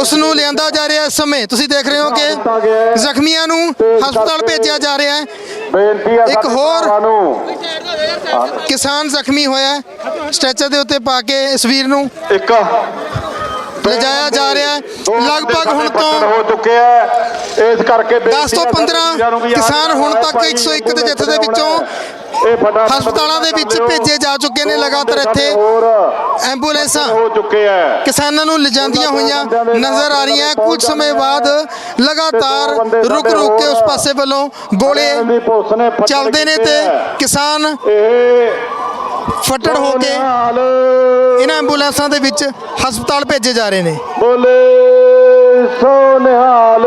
ਉਸ ਨੂੰ ਲਿਆਂਦਾ ਜਾ ਰਿਹਾ ਇਸ ਸਮੇਂ। ਤੁਸੀਂ ਦੇਖ ਰਹੇ ਹੋ ਕਿ ਜ਼ਖਮੀਆਂ ਨੂੰ ਹਸਪਤਾਲ ਭੇਜਿਆ ਜਾ ਰਿਹਾ ਹੈ। ਇੱਕ ਹੋਰ ਕਿਸਾਨ ਜ਼ਖਮੀ ਹੋਇਆ ਹੈ। ਸਟ੍ਰੈਚਰ ਦੇ ਉੱਤੇ ਪਾ ਕੇ ਇਸ ਵੀਰ ਨੂੰ ਇੱਕ ਲਿਜਾਇਆ ਜਾ ਰਿਹਾ ਹੈ। ਲਗਭਗ ਹੁਣ ਤੋਂ ਹੋ ਚੁੱਕੇ ਆ। ਇਸ ਕਰਕੇ 10 ਤੋਂ 15 ਕਿਸਾਨ ਹੁਣ ਤੱਕ 101 ਦੇ ਜਥੇ ਦੇ ਵਿੱਚੋਂ ਹਸਪਤਾਲਾਂ ਦੇ ਵਿੱਚ ਭੇਜੇ ਜਾ ਚੁੱਕੇ ਨੇ ਲਗਾਤਾਰ ਇੱਥੇ। ਐਂਬੂਲੈਂਸਾਂ ਹੋ ਚੁੱਕੇ ਆ ਕਿਸਾਨਾਂ ਨੂੰ ਲਿਜਾਂਦੀਆਂ ਹੋਈਆਂ ਨਜ਼ਰ ਆ ਰਹੀਆਂ। ਕੁਝ ਸਮੇਂ ਬਾਅਦ ਲਗਾਤਾਰ ਰੁਕ ਰੁਕ ਕੇ ਉਸ ਪਾਸੇ ਵੱਲੋਂ ਗੋਲੇ ਚੱਲਦੇ ਨੇ ਤੇ ਕਿਸਾਨ ਫੱਟੜ ਹੋ ਕੇ ਇਹਨਾਂ ਐਂਬੂਲੈਂਸਾਂ ਦੇ ਵਿੱਚ ਹਸਪਤਾਲ ਭੇਜੇ ਜਾ ਰਹੇ ਨੇ। ਬੋਲੇ ਸੋ ਨਿਹਾਲ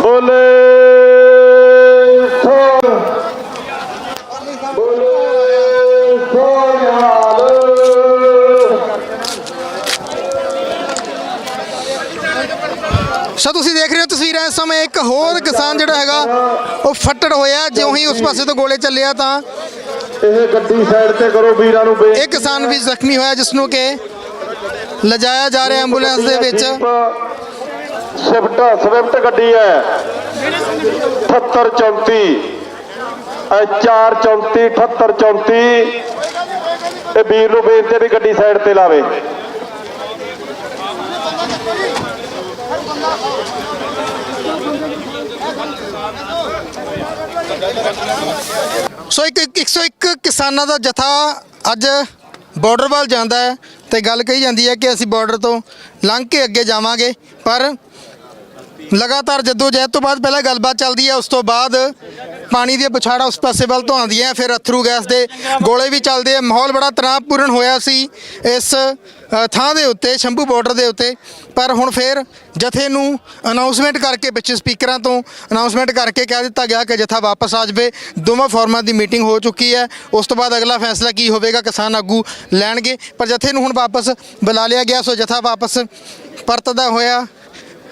ਬੋਲੇ ਸੋ ਬੋਲੇ ਸੋ ਨਿਹਾਲ ਸੋ ਤੁਸੀਂ ਦੇਖ ਰਹੇ ਹੋ ਤਸਵੀਰਾਂ ਇਸ ਸਮੇਂ ਇੱਕ ਹੋਰ ਕਿਸਾਨ ਜਿਹੜਾ ਹੈਗਾ ਉਹ ਫੱਟੜ ਹੋਇਆ ਜਿਉਂ ਹੀ ਉਸ ਪਾਸੇ ਤੋਂ ਗੋਲੇ ਚੱਲਿਆ ਤਾਂ ਇਹ ਗੱਡੀ ਸਾਈਡ ਤੇ ਕਰੋ ਵੀਰਾਂ ਨੂੰ ਬੇਨਤੀ ਇਹ ਕਿਸਾਨ ਵੀ ਜ਼ਖਮੀ ਹੋਇਆ ਜਿਸ ਨੂੰ ਕਿ ਲਿਜਾਇਆ ਜਾ ਰਿਹਾ ਐਂਬੂਲੈਂਸ ਦੇ ਵਿੱਚ। ਸਵਿਫਟ ਸਵਿਫਟ ਗੱਡੀ ਹੈ। 7834 ਇਹ 434 7834 ਇਹ ਵੀਰ ਨੂੰ ਬੇਨਤੀ ਵੀ ਗੱਡੀ ਸਾਈਡ ਤੇ ਲਾਵੇ। ਸੋ ਇੱਕ ਇੱਕ- 101 ਕਿਸਾਨਾਂ ਦਾ ਜਥਾ ਅੱਜ ਬਾਰਡਰ ਵੱਲ ਜਾਂਦਾ ਹੈ ਤੇ ਗੱਲ ਕਹੀ ਜਾਂਦੀ ਹੈ ਕਿ ਅਸੀਂ ਬਾਰਡਰ ਤੋਂ ਲੰਘ ਕੇ ਅੱਗੇ ਜਾਵਾਂਗੇ, ਪਰ ਲਗਾਤਾਰ ਜਦੋਜਹਿਦ ਤੋਂ ਬਾਅਦ ਪਹਿਲਾਂ ਗੱਲਬਾਤ ਚੱਲਦੀ ਹੈ, ਉਸ ਤੋਂ ਬਾਅਦ ਪਾਣੀ ਦੀਆਂ ਵਿਛਾੜਾ ਉਸ ਪਾਸੇ ਵੱਲ ਤੋਂ ਆਉਂਦੀਆਂ ਫਿਰ ਅਥਰੂ ਗੈਸ ਦੇ ਗੋਲੇ ਵੀ ਚੱਲਦੇ ਆ ਮਾਹੌਲ ਬੜਾ ਤਣਾਅਪੂਰਨ ਹੋਇਆ ਸੀ ਇਸ ਥਾਂ ਦੇ ਉੱਤੇ, ਸ਼ੰਭੂ ਬਾਰਡਰ ਦੇ ਉੱਤੇ। ਪਰ ਹੁਣ ਫਿਰ ਜਥੇ ਨੂੰ ਅਨਾਉਂਸਮੈਂਟ ਕਰਕੇ ਪਿੱਛੇ ਸਪੀਕਰਾਂ ਤੋਂ ਅਨਾਉਂਸਮੈਂਟ ਕਰਕੇ ਕਹਿ ਦਿੱਤਾ ਗਿਆ ਕਿ ਜਥਾ ਵਾਪਸ ਆ ਜਾਵੇ। ਦੋਵਾਂ ਫੋਰਮਾਂ ਦੀ ਮੀਟਿੰਗ ਹੋ ਚੁੱਕੀ ਹੈ। ਉਸ ਤੋਂ ਬਾਅਦ ਅਗਲਾ ਫੈਸਲਾ ਕੀ ਹੋਵੇਗਾ, ਕਿਸਾਨ ਆਗੂ ਲੈਣਗੇ। ਪਰ ਜਥੇ ਨੂੰ ਹੁਣ ਵਾਪਸ ਬੁਲਾ ਲਿਆ ਗਿਆ, ਸੋ ਜਥਾ ਵਾਪਸ ਪਰਤਦਾ ਹੋਇਆ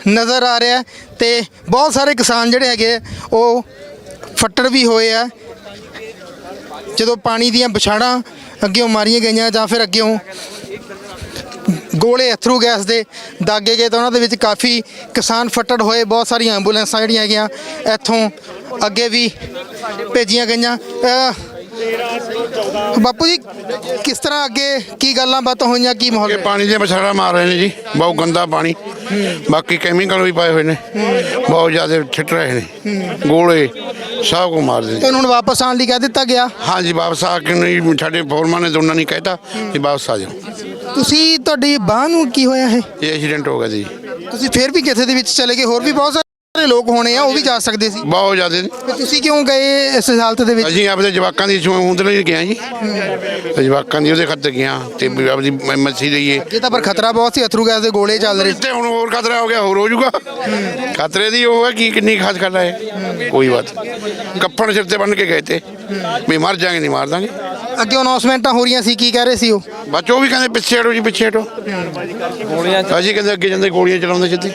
ਨਜ਼ਰ ਆ ਰਿਹਾ ਹੈ ਤੇ ਬਹੁਤ ਸਾਰੇ ਕਿਸਾਨ ਜਿਹੜੇ ਹੈਗੇ ਉਹ ਫੱਟੜ ਵੀ ਹੋਏ ਆ। ਜਦੋਂ ਪਾਣੀ ਦੀਆਂ ਵਿਛਾੜਾਂ ਅੱਗੇੋਂ ਮਾਰੀਆਂ ਗਈਆਂ ਜਾਂ ਫਿਰ ਅੱਗੇੋਂ ਗੋਲੇ ਅਥਰੂ ਗੈਸ ਦੇ ਦਾਗੇ ਗਏ ਤਾਂ ਉਹਨਾਂ ਦੇ ਵਿੱਚ ਕਾਫੀ ਕਿਸਾਨ ਫੱਟੜ ਹੋਏ, ਬਹੁਤ ਸਾਰੀਆਂ ਐਂਬੂਲੈਂਸਾਂ ਜਿਹੜੀਆਂ ਹੈਗੀਆਂ ਇੱਥੋਂ ਅੱਗੇ ਵੀ ਭੇਜੀਆਂ ਗਈਆਂ। ਬਾਪੂ ਜੀ ਕਿਸ ਤਰ੍ਹਾਂ ਅੱਗੇ ਕੀ ਗੱਲਾਂ ਬਾਤਾਂ ਹੋਈਆਂ ਕੀ ਮਾਹੌਲ ਇਹ ਹੈ? ਪਾਣੀ ਦੀਆਂ ਮਛਾੜਾ ਮਾਰ ਰਹੇ ਨੇ ਜੀ ਬਹੁਤ ਗੰਦਾ ਪਾਣੀ। ਬਾਕੀ ਕੈਮੀਕਲ ਵੀ ਪਾਏ ਹੋਏ ਨੇ ਬਹੁਤ ਜ਼ਿਆਦਾ ਛਿੱਟ ਰਹੇ ਨੇ। ਗੋਲੇ ਸਭ ਕੋ ਮਾਰਦੇ ਨੇ ਤੁਹਾਨੂੰ ਹੁਣ ਵਾਪਸ ਆਉਣ ਲਈ ਕਹਿ ਦਿੱਤਾ ਗਿਆ? ਹਾਂਜੀ ਵਾਪਸ ਆ ਕੇ ਨਹੀਂ ਸਾਡੇ ਫੋਰਮਾਂ ਨੇ ਦੋਨਾਂ ਨੇ ਕਹਿਤਾ ਕਿ ਵਾਪਸ ਆ ਜਾਓ। ਤੁਸੀਂ ਤੁਹਾਡੀ ਬਾਹ ਨੂੰ ਕੀ ਹੋਇਆ ਹੈ ਇਹ ਐਕਸੀਡੈਂਟ ਹੋ ਗਿਆ ਜੀ। ਤੁਸੀਂ ਫਿਰ ਵੀ ਕਿੱਥੇ ਦੇ ਵਿੱਚ ਚਲੇ ਗਏ? ਹੋਰ ਵੀ ਬਹੁਤ ਸਾਰੇ ਲੋਕ ਹੋਣੇ ਆ ਉਹ ਵੀ ਜਾ ਸਕਦੇ ਸੀ। ਬਹੁਤ ਜ਼ਿਆਦਾ ਨੇ। ਤੇ ਤੁਸੀਂ ਕਿਉਂ ਗਏ ਇਸ ਹਾਲਤ ਦੇ ਵਿੱਚ? ਅਸੀਂ ਆਪਦੇ ਜਵਾਕਾਂ ਦੀ ਹੁੰਦ ਲਈ ਗਿਆ ਜੀ। ਤੇ ਜਵਾਕਾਂ ਦੀ ਉਹਦੇ ਖਾਤਰ ਗਿਆ ਤੇ ਵੀ ਆਪਦੀ ਮੱਛੀ ਲਈਏ ਇਹ ਤਾਂ ਪਰ ਖਤਰਾ ਬਹੁਤ ਸੀ ਅਥਰੂ ਗੈਸ ਦੇ ਗੋਲੇ ਚੱਲ ਰਹੇ। ਸੀ ਤੇ ਹੁਣ ਹੋਰ ਖਤਰਾ ਹੋ ਗਿਆ ਹੋਰ ਹੋ ਜਾਊਗਾ। ਖਤਰੇ ਦੀ ਉਹ ਹੈ ਕੀ ਕਿੰਨੀ ਖਾਸ ਗੱਲ ਹੈ। ਕੋਈ ਬਾਤ ਨਹੀਂ। ਸਿਰ ਤੇ ਬੰਨ ਕੇ ਗਏ ਤੇ। ਵੀ ਮਰ ਜਾਾਂਗੇ ਨਹੀਂ ਮਾਰ ਦਾਂਗੇ। ਅੱਗੇ ਅਨਾਉਂਸਮੈਂਟਾਂ ਹੋ ਰਹੀਆਂ ਸੀ ਕੀ ਕਹਿ ਰਹੇ ਸੀ ਉਹ? ਬੱਚੋ ਵੀ ਕਹਿੰਦੇ ਪਿੱਛੇ ਹਟੋ ਜੀ ਪਿੱਛੇ ਹਟੋ। ਗੋਲੀਆਂ ਅਸੀਂ ਕਹਿੰਦੇ ਅੱਗੇ ਜਾਂਦੇ ਗੋਲੀਆਂ ਚਲਾਉਂਦੇ ਸਿੱਧੇ।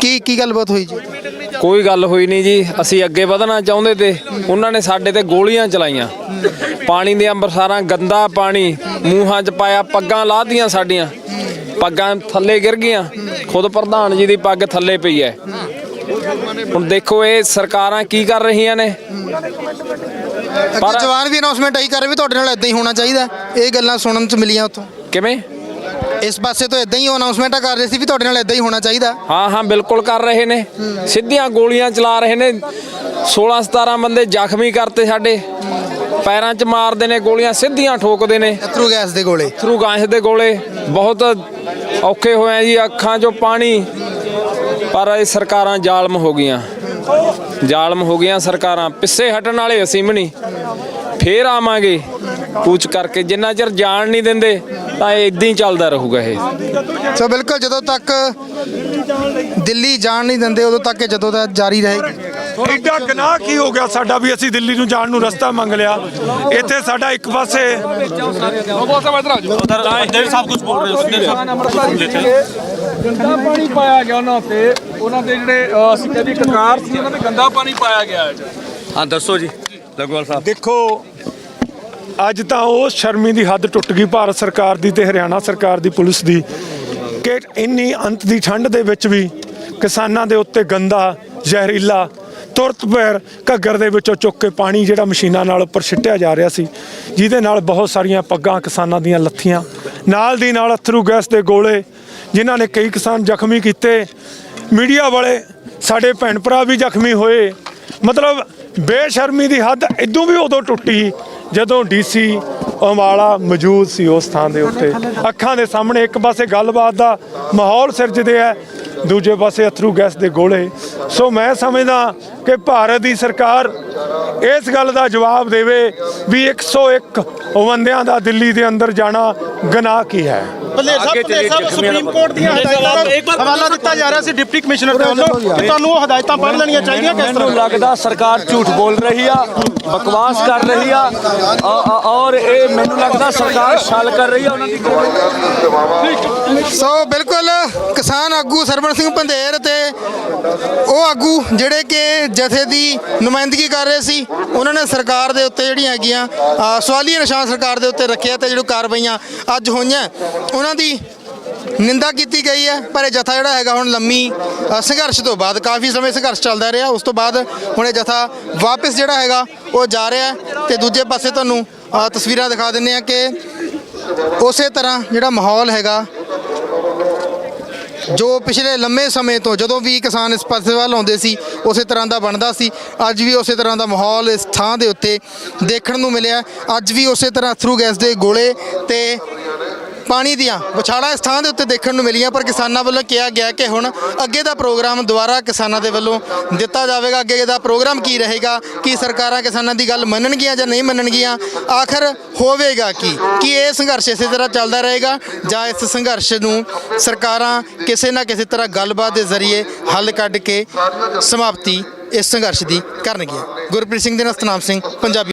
ਕੀ ਕੀ ਗੱਲਬਾਤ ਹੋਈ ਜੀ? ਕੋਈ ਗੱਲ ਹੋਈ ਨਹੀਂ ਜੀ ਅਸੀਂ ਅੱਗੇ ਵਧਣਾ ਚਾਹੁੰਦੇ ਤੇ ਉਹਨਾਂ ਨੇ ਸਾਡੇ ਤੇ ਗੋਲੀਆਂ ਚਲਾਈਆਂ। ਪਾਣੀ ਦੀਆਂ ਬਰਸਾਰਾਂ ਗੰਦਾ ਪਾਣੀ ਮੂੰਹਾਂ 'ਚ ਪਾਇਆ ਪੱਗਾਂ ਲਾਹਦੀਆਂ ਸਾਡੀਆਂ। ਪੱਗਾਂ ਥੱਲੇ ਗਿਰ ਗਈਆਂ। ਖੁਦ ਪ੍ਰਧਾਨ ਜੀ ਦੀ ਪੱਗ ਥੱਲੇ ਪਈ ਹੈ। ਹੁਣ ਦੇਖੋ ਇਹ ਸਰਕਾਰਾਂ ਕੀ ਕਰ ਰਹੀਆਂ ਨੇ? ਪਰ ਜਵਾਨ ਵੀ ਅਨਾਉਂਸਮੈਂਟ ਆਈ ਕਰ ਰਹੇ ਵੀ ਤੁਹਾਡੇ ਨਾਲ ਇਦਾਂ ਹੀ ਹੋਣਾ ਚਾਹੀਦਾ। ਇਹ ਗੱਲਾਂ ਸੁਣਨ ਚ ਮਿਲੀਆਂ ਉੱਥੋਂ। ਕਿਵੇਂ? ਇਸ ਪਾਸੇ ਤੋਂ ਇਦਾਂ ਹੀ ਅਨਾਉਂਸਮੈਂਟਾਂ ਕਰ ਰਹੇ ਸੀ ਵੀ ਤੁਹਾਡੇ ਨਾਲ ਇਦਾਂ ਹੀ ਹੋਣਾ ਚਾਹੀਦਾ। ਹਾਂ ਹਾਂ ਬਿਲਕੁਲ ਕਰ ਰਹੇ ਨੇ। ਸਿੱਧੀਆਂ ਗੋਲੀਆਂ ਚਲਾ ਰਹੇ ਨੇ। 16 17 ਬੰਦੇ ਜ਼ਖਮੀ ਕਰਤੇ ਸਾਡੇ। ਪੈਰਾਂ 'ਚ ਮਾਰਦੇ ਨੇ ਗੋਲੀਆਂ ਸਿੱਧੀਆਂ ਠੋਕਦੇ ਨੇ। ਅਥਰੂ ਗੈਸ ਦੇ ਗੋਲੇ। ਥਰੂ ਗਾਂਸ ਦੇ ਗੋਲੇ। ਬਹੁਤ ਔਖੇ ਹੋਏ ਆ ਜੀ ਅੱਖਾਂ 'ਚੋਂ ਪਾਣੀ। ਪਰ ਇਹ ਸਰਕਾਰਾਂ ਜ਼ਾਲਮ ਹੋ ਗਈਆਂ। ਜ਼ਾਲਮ ਹੋ ਗਈਆਂ ਸਰਕਾਰਾਂ ਪਿੱਛੇ ਹਟਣ ਵਾਲੇ ਅਸੀਂ ਵੀ ਨਹੀਂ। ਫੇਰ ਆਵਾਂਗੇ ਕੂਚ ਕਰਕੇ ਜਿੰਨਾ ਚਿਰ ਜਾਣ ਨਹੀਂ ਦਿੰਦੇ ਤਾਂ ਇਹ ਇਦਾਂ ਹੀ ਚੱਲਦਾ ਰਹੂਗਾ ਇਹ। ਸੋ ਬਿਲਕੁਲ ਜਦੋਂ ਤੱਕ ਦਿੱਲੀ ਜਾਣ ਨਹੀਂ ਦਿੰਦੇ ਉਦੋਂ ਤੱਕ ਇਹ ਜਦੋਂ ਤੱਕ ਜਾਰੀ ਰਹੇਗੀ। ਐਡਾ ਗਨਾਹ ਕੀ ਹੋ ਗਿਆ ਸਾਡਾ ਵੀ ਅਸੀਂ ਦਿੱਲੀ ਨੂੰ ਜਾਣ ਨੂੰ ਰਸਤਾ ਮੰਗ ਲਿਆ। ਇੱਥੇ ਸਾਡਾ ਇੱਕ ਪਾਸੇ ਗੰਦਾ ਪਾਣੀ ਪਾਇਆ ਗਿਆ ਉਹਨਾਂ ਤੇ ਉਹਨਾਂ ਦੇ ਜਿਹੜੇ ਅਹ, ਅਸੀਂ ਕਹਿੰਦੇ ਕਕਾਰ ਸੀ ਉਹਨਾਂ ਤੇ ਗੰਦਾ ਪਾਣੀ ਪਾਇਆ ਗਿਆ ਹੈ ਹਾਂ ਦੱਸੋ ਜੀ ਲਗਵਾਲ ਸਾਹਿਬ। ਦੇਖੋ ਅੱਜ ਤਾਂ ਉਹ ਸ਼ਰਮੀ ਦੀ ਹੱਦ ਟੁੱਟ ਗਈ ਭਾਰਤ ਸਰਕਾਰ ਦੀ ਤੇ ਹਰਿਆਣਾ ਸਰਕਾਰ ਦੀ ਪੁਲਿਸ ਦੀ ਕਿ ਇੰਨੀ ਅੰਤ ਦੀ ਠੰਡ ਦੇ ਵਿੱਚ ਵੀ ਕਿਸਾਨਾਂ ਦੇ ਉੱਤੇ ਗੰਦਾ ਜ਼ਹਿਰੀਲਾ ਤੁਰਤ ਪੈਰ ਘੱਗਰ ਦੇ ਵਿੱਚੋਂ ਚੁੱਕ ਕੇ ਪਾਣੀ ਜਿਹੜਾ ਮਸ਼ੀਨਾਂ ਨਾਲ ਉੱਪਰ ਛਿੱਟਿਆ ਜਾ ਰਿਹਾ ਸੀ ਜਿਹਦੇ ਨਾਲ ਬਹੁਤ ਸਾਰੀਆਂ ਪੱਗਾਂ ਕਿਸਾਨਾਂ ਦੀਆਂ ਲੱਥੀਆਂ। ਨਾਲ ਦੀ ਨਾਲ ਅਥਰੂ ਗੈਸ ਦੇ ਗੋਲੇ ਜਿਨ੍ਹਾਂ ਨੇ ਕਈ ਕਿਸਾਨ ਜ਼ਖਮੀ ਕੀਤੇ ਮੀਡੀਆ ਵਾਲੇ ਸਾਡੇ ਭੈਣ ਭਰਾ ਵੀ ਜ਼ਖਮੀ ਹੋਏ। ਮਤਲਬ ਬੇਸ਼ਰਮੀ ਦੀ ਹੱਦ ਇਦੋਂ ਵੀ ਉਦੋਂ ਟੁੱਟੀ ਜਦੋਂ ਡੀਸੀ ਅੰਬਾਲਾ ਮੌਜੂਦ ਸੀ ਉਸ ਥਾਂ ਦੇ ਉੱਤੇ। ਅੱਖਾਂ ਦੇ ਸਾਹਮਣੇ ਇੱਕ ਪਾਸੇ ਗੱਲਬਾਤ ਦਾ ਮਾਹੌਲ ਸਿਰਜਦੇ ਆ, ਦੂਜੇ ਪਾਸੇ ਅਥਰੂ ਗੈਸ ਦੇ ਗੋਲੇ। ਸੋ ਮੈਂ ਸਮਝਦਾ ਕਿ ਭਾਰਤ ਦੀ ਸਰਕਾਰ ਇਸ ਗੱਲ ਦਾ ਜਵਾਬ ਦੇਵੇ ਵੀ 101 ਬੰਦਿਆਂ ਦਾ ਦਿੱਲੀ ਦੇ ਅੰਦਰ ਜਾਣਾ ਗੁਨਾਹ ਕੀ ਹੈ? ਭੱਲੇ ਸਾਹਿਬ ਭੱਲੇ ਸਾਹਿਬ ਸੁਪਰੀਮ ਕੋਰਟ ਦੀਆਂ ਹਦਾਇਤਾਂ ਦਾ ਹਵਾਲਾ ਦਿੱਤਾ ਜਾ ਰਿਹਾ ਸੀ ਡਿਪਟੀ ਕਮਿਸ਼ਨਰ ਦੇ ਵੱਲੋਂ ਕਿ ਤੁਹਾਨੂੰ ਉਹ ਹਦਾਇਤਾਂ ਪੜ੍ਹ ਲੈਣੀਆਂ ਚਾਹੀਦੀਆਂ ਕਿਸ ਤਰ੍ਹਾਂ? ਲੱਗਦਾ ਸਰਕਾਰ ਝੂਠ ਬੋਲ ਰਹੀ ਆ ਬਕਵਾਸ ਕਰ ਰਹੀ ਆ ਔਰ ਇਹ ਮੈਨੂੰ ਲੱਗਦਾ ਸਰਕਾਰ ਛਲ ਕਰ ਰਹੀ ਆ ਉਹਨਾਂ ਦੀ ਸੋ ਬਿਲਕੁਲ ਕਿਸਾਨ ਆਗੂ ਸਰਵਣ ਸਿੰਘ ਪੰਧੇਰ ਤੇ ਉਹ ਆਗੂ ਜਿਹੜੇ ਕਿ ਜਥੇ ਦੀ ਨੁਮਾਇੰਦਗੀ ਕਰ ਕਰ ਰਹੇ ਸੀ। ਉਹਨਾਂ ਨੇ ਸਰਕਾਰ ਦੇ ਉੱਤੇ ਜਿਹੜੀਆਂ ਹੈਗੀਆਂ ਅ, ਸਵਾਲੀਆ ਨਿਸ਼ਾਨ ਸਰਕਾਰ ਦੇ ਉੱਤੇ ਰੱਖਿਆ ਤੇ ਜਿਹੜੀਆਂ ਕਾਰਵਾਈਆਂ ਅੱਜ ਹੋਈਆਂ ਉਹਨਾਂ ਦੀ ਨਿੰਦਾ ਕੀਤੀ ਗਈ ਹੈ ਪਰ ਇਹ ਜਥਾ ਜਿਹੜਾ ਹੈਗਾ ਹੁਣ ਲੰਮੀ ਸੰਘਰਸ਼ ਤੋਂ ਬਾਅਦ ਕਾਫੀ ਸਮੇਂ ਸੰਘਰਸ਼ ਚੱਲਦਾ ਰਿਹਾ। ਉਸ ਤੋਂ ਬਾਅਦ ਹੁਣ ਇਹ ਜਥਾ ਵਾਪਸ ਜਿਹੜਾ ਹੈਗਾ ਉਹ ਜਾ ਰਿਹਾ ਹੈ ਤੇ ਦੂਜੇ ਪਾਸੇ ਤੁਹਾਨੂੰ ਤਸਵੀਰਾਂ ਦਿਖਾ ਦਿੰਨੇ ਆ ਕਿ ਉਸੇ ਤਰ੍ਹਾਂ ਜਿਹੜਾ ਮਾਹੌਲ ਹੈਗਾ ਜੋ ਪਿਛਲੇ ਲੰਮੇ ਸਮੇਂ ਤੋਂ ਜਦੋਂ ਵੀ ਕਿਸਾਨ ਇਸ ਪਾਸੇ ਵੱਲ ਆਉਂਦੇ ਸੀ, ਉਸੇ ਤਰ੍ਹਾਂ ਦਾ ਬਣਦਾ ਸੀ। ਅੱਜ ਵੀ ਉਸੇ ਤਰ੍ਹਾਂ ਦਾ ਮਾਹੌਲ ਇਸ ਥਾਂ ਦੇ ਉੱਤੇ ਦੇਖਣ ਨੂੰ ਮਿਲਿਆ। ਅੱਜ ਵੀ ਉਸੇ ਤਰ੍ਹਾਂ ਥਰੂ ਗੈਸ ਦੇ ਗੋਲੇ ਤੇ ਪਾਣੀ ਦੀਆਂ ਵਿਛਾੜਾ ਇਸ ਥਾਂ ਦੇ ਉੱਤੇ ਦੇਖਣ ਨੂੰ ਮਿਲੀਆਂ, ਪਰ ਕਿਸਾਨਾਂ ਵੱਲੋਂ ਕਿਹਾ ਗਿਆ ਕਿ ਹੁਣ ਅੱਗੇ ਦਾ ਪ੍ਰੋਗਰਾਮ ਦੁਬਾਰਾ ਕਿਸਾਨਾਂ ਦੇ ਵੱਲੋਂ ਦਿੱਤਾ ਜਾਵੇਗਾ। ਅੱਗੇ ਦਾ ਪ੍ਰੋਗਰਾਮ ਕੀ ਰਹੇਗਾ? ਕੀ ਸਰਕਾਰਾਂ ਕਿਸਾਨਾਂ ਦੀ ਗੱਲ ਮੰਨਣਗੀਆਂ ਜਾਂ ਨਹੀਂ ਮੰਨਣਗੀਆਂ? ਆਖਰ ਹੋਵੇਗਾ ਕੀ? ਕੀ ਇਹ ਸੰਘਰਸ਼ ਇਸੇ ਤਰ੍ਹਾਂ ਚੱਲਦਾ ਰਹੇਗਾ ਜਾਂ ਇਸ ਸੰਘਰਸ਼ ਨੂੰ ਸਰਕਾਰਾਂ ਕਿਸੇ ਨਾ ਕਿਸੇ ਤਰ੍ਹਾਂ ਗੱਲਬਾਤ ਦੇ ਜ਼ਰੀਏ ਹੱਲ ਕੱਢ ਕੇ ਸਮਾਪਤੀ ਇਸ ਸੰਘਰਸ਼ ਦੀ ਕਰਨਗੀਆਂ? ਗੁਰਪ੍ਰੀਤ ਸਿੰਘ ਦੇ ਨਾਲ ਸਤਨਾਮ ਸਿੰਘ, ਪੰਜਾਬੀ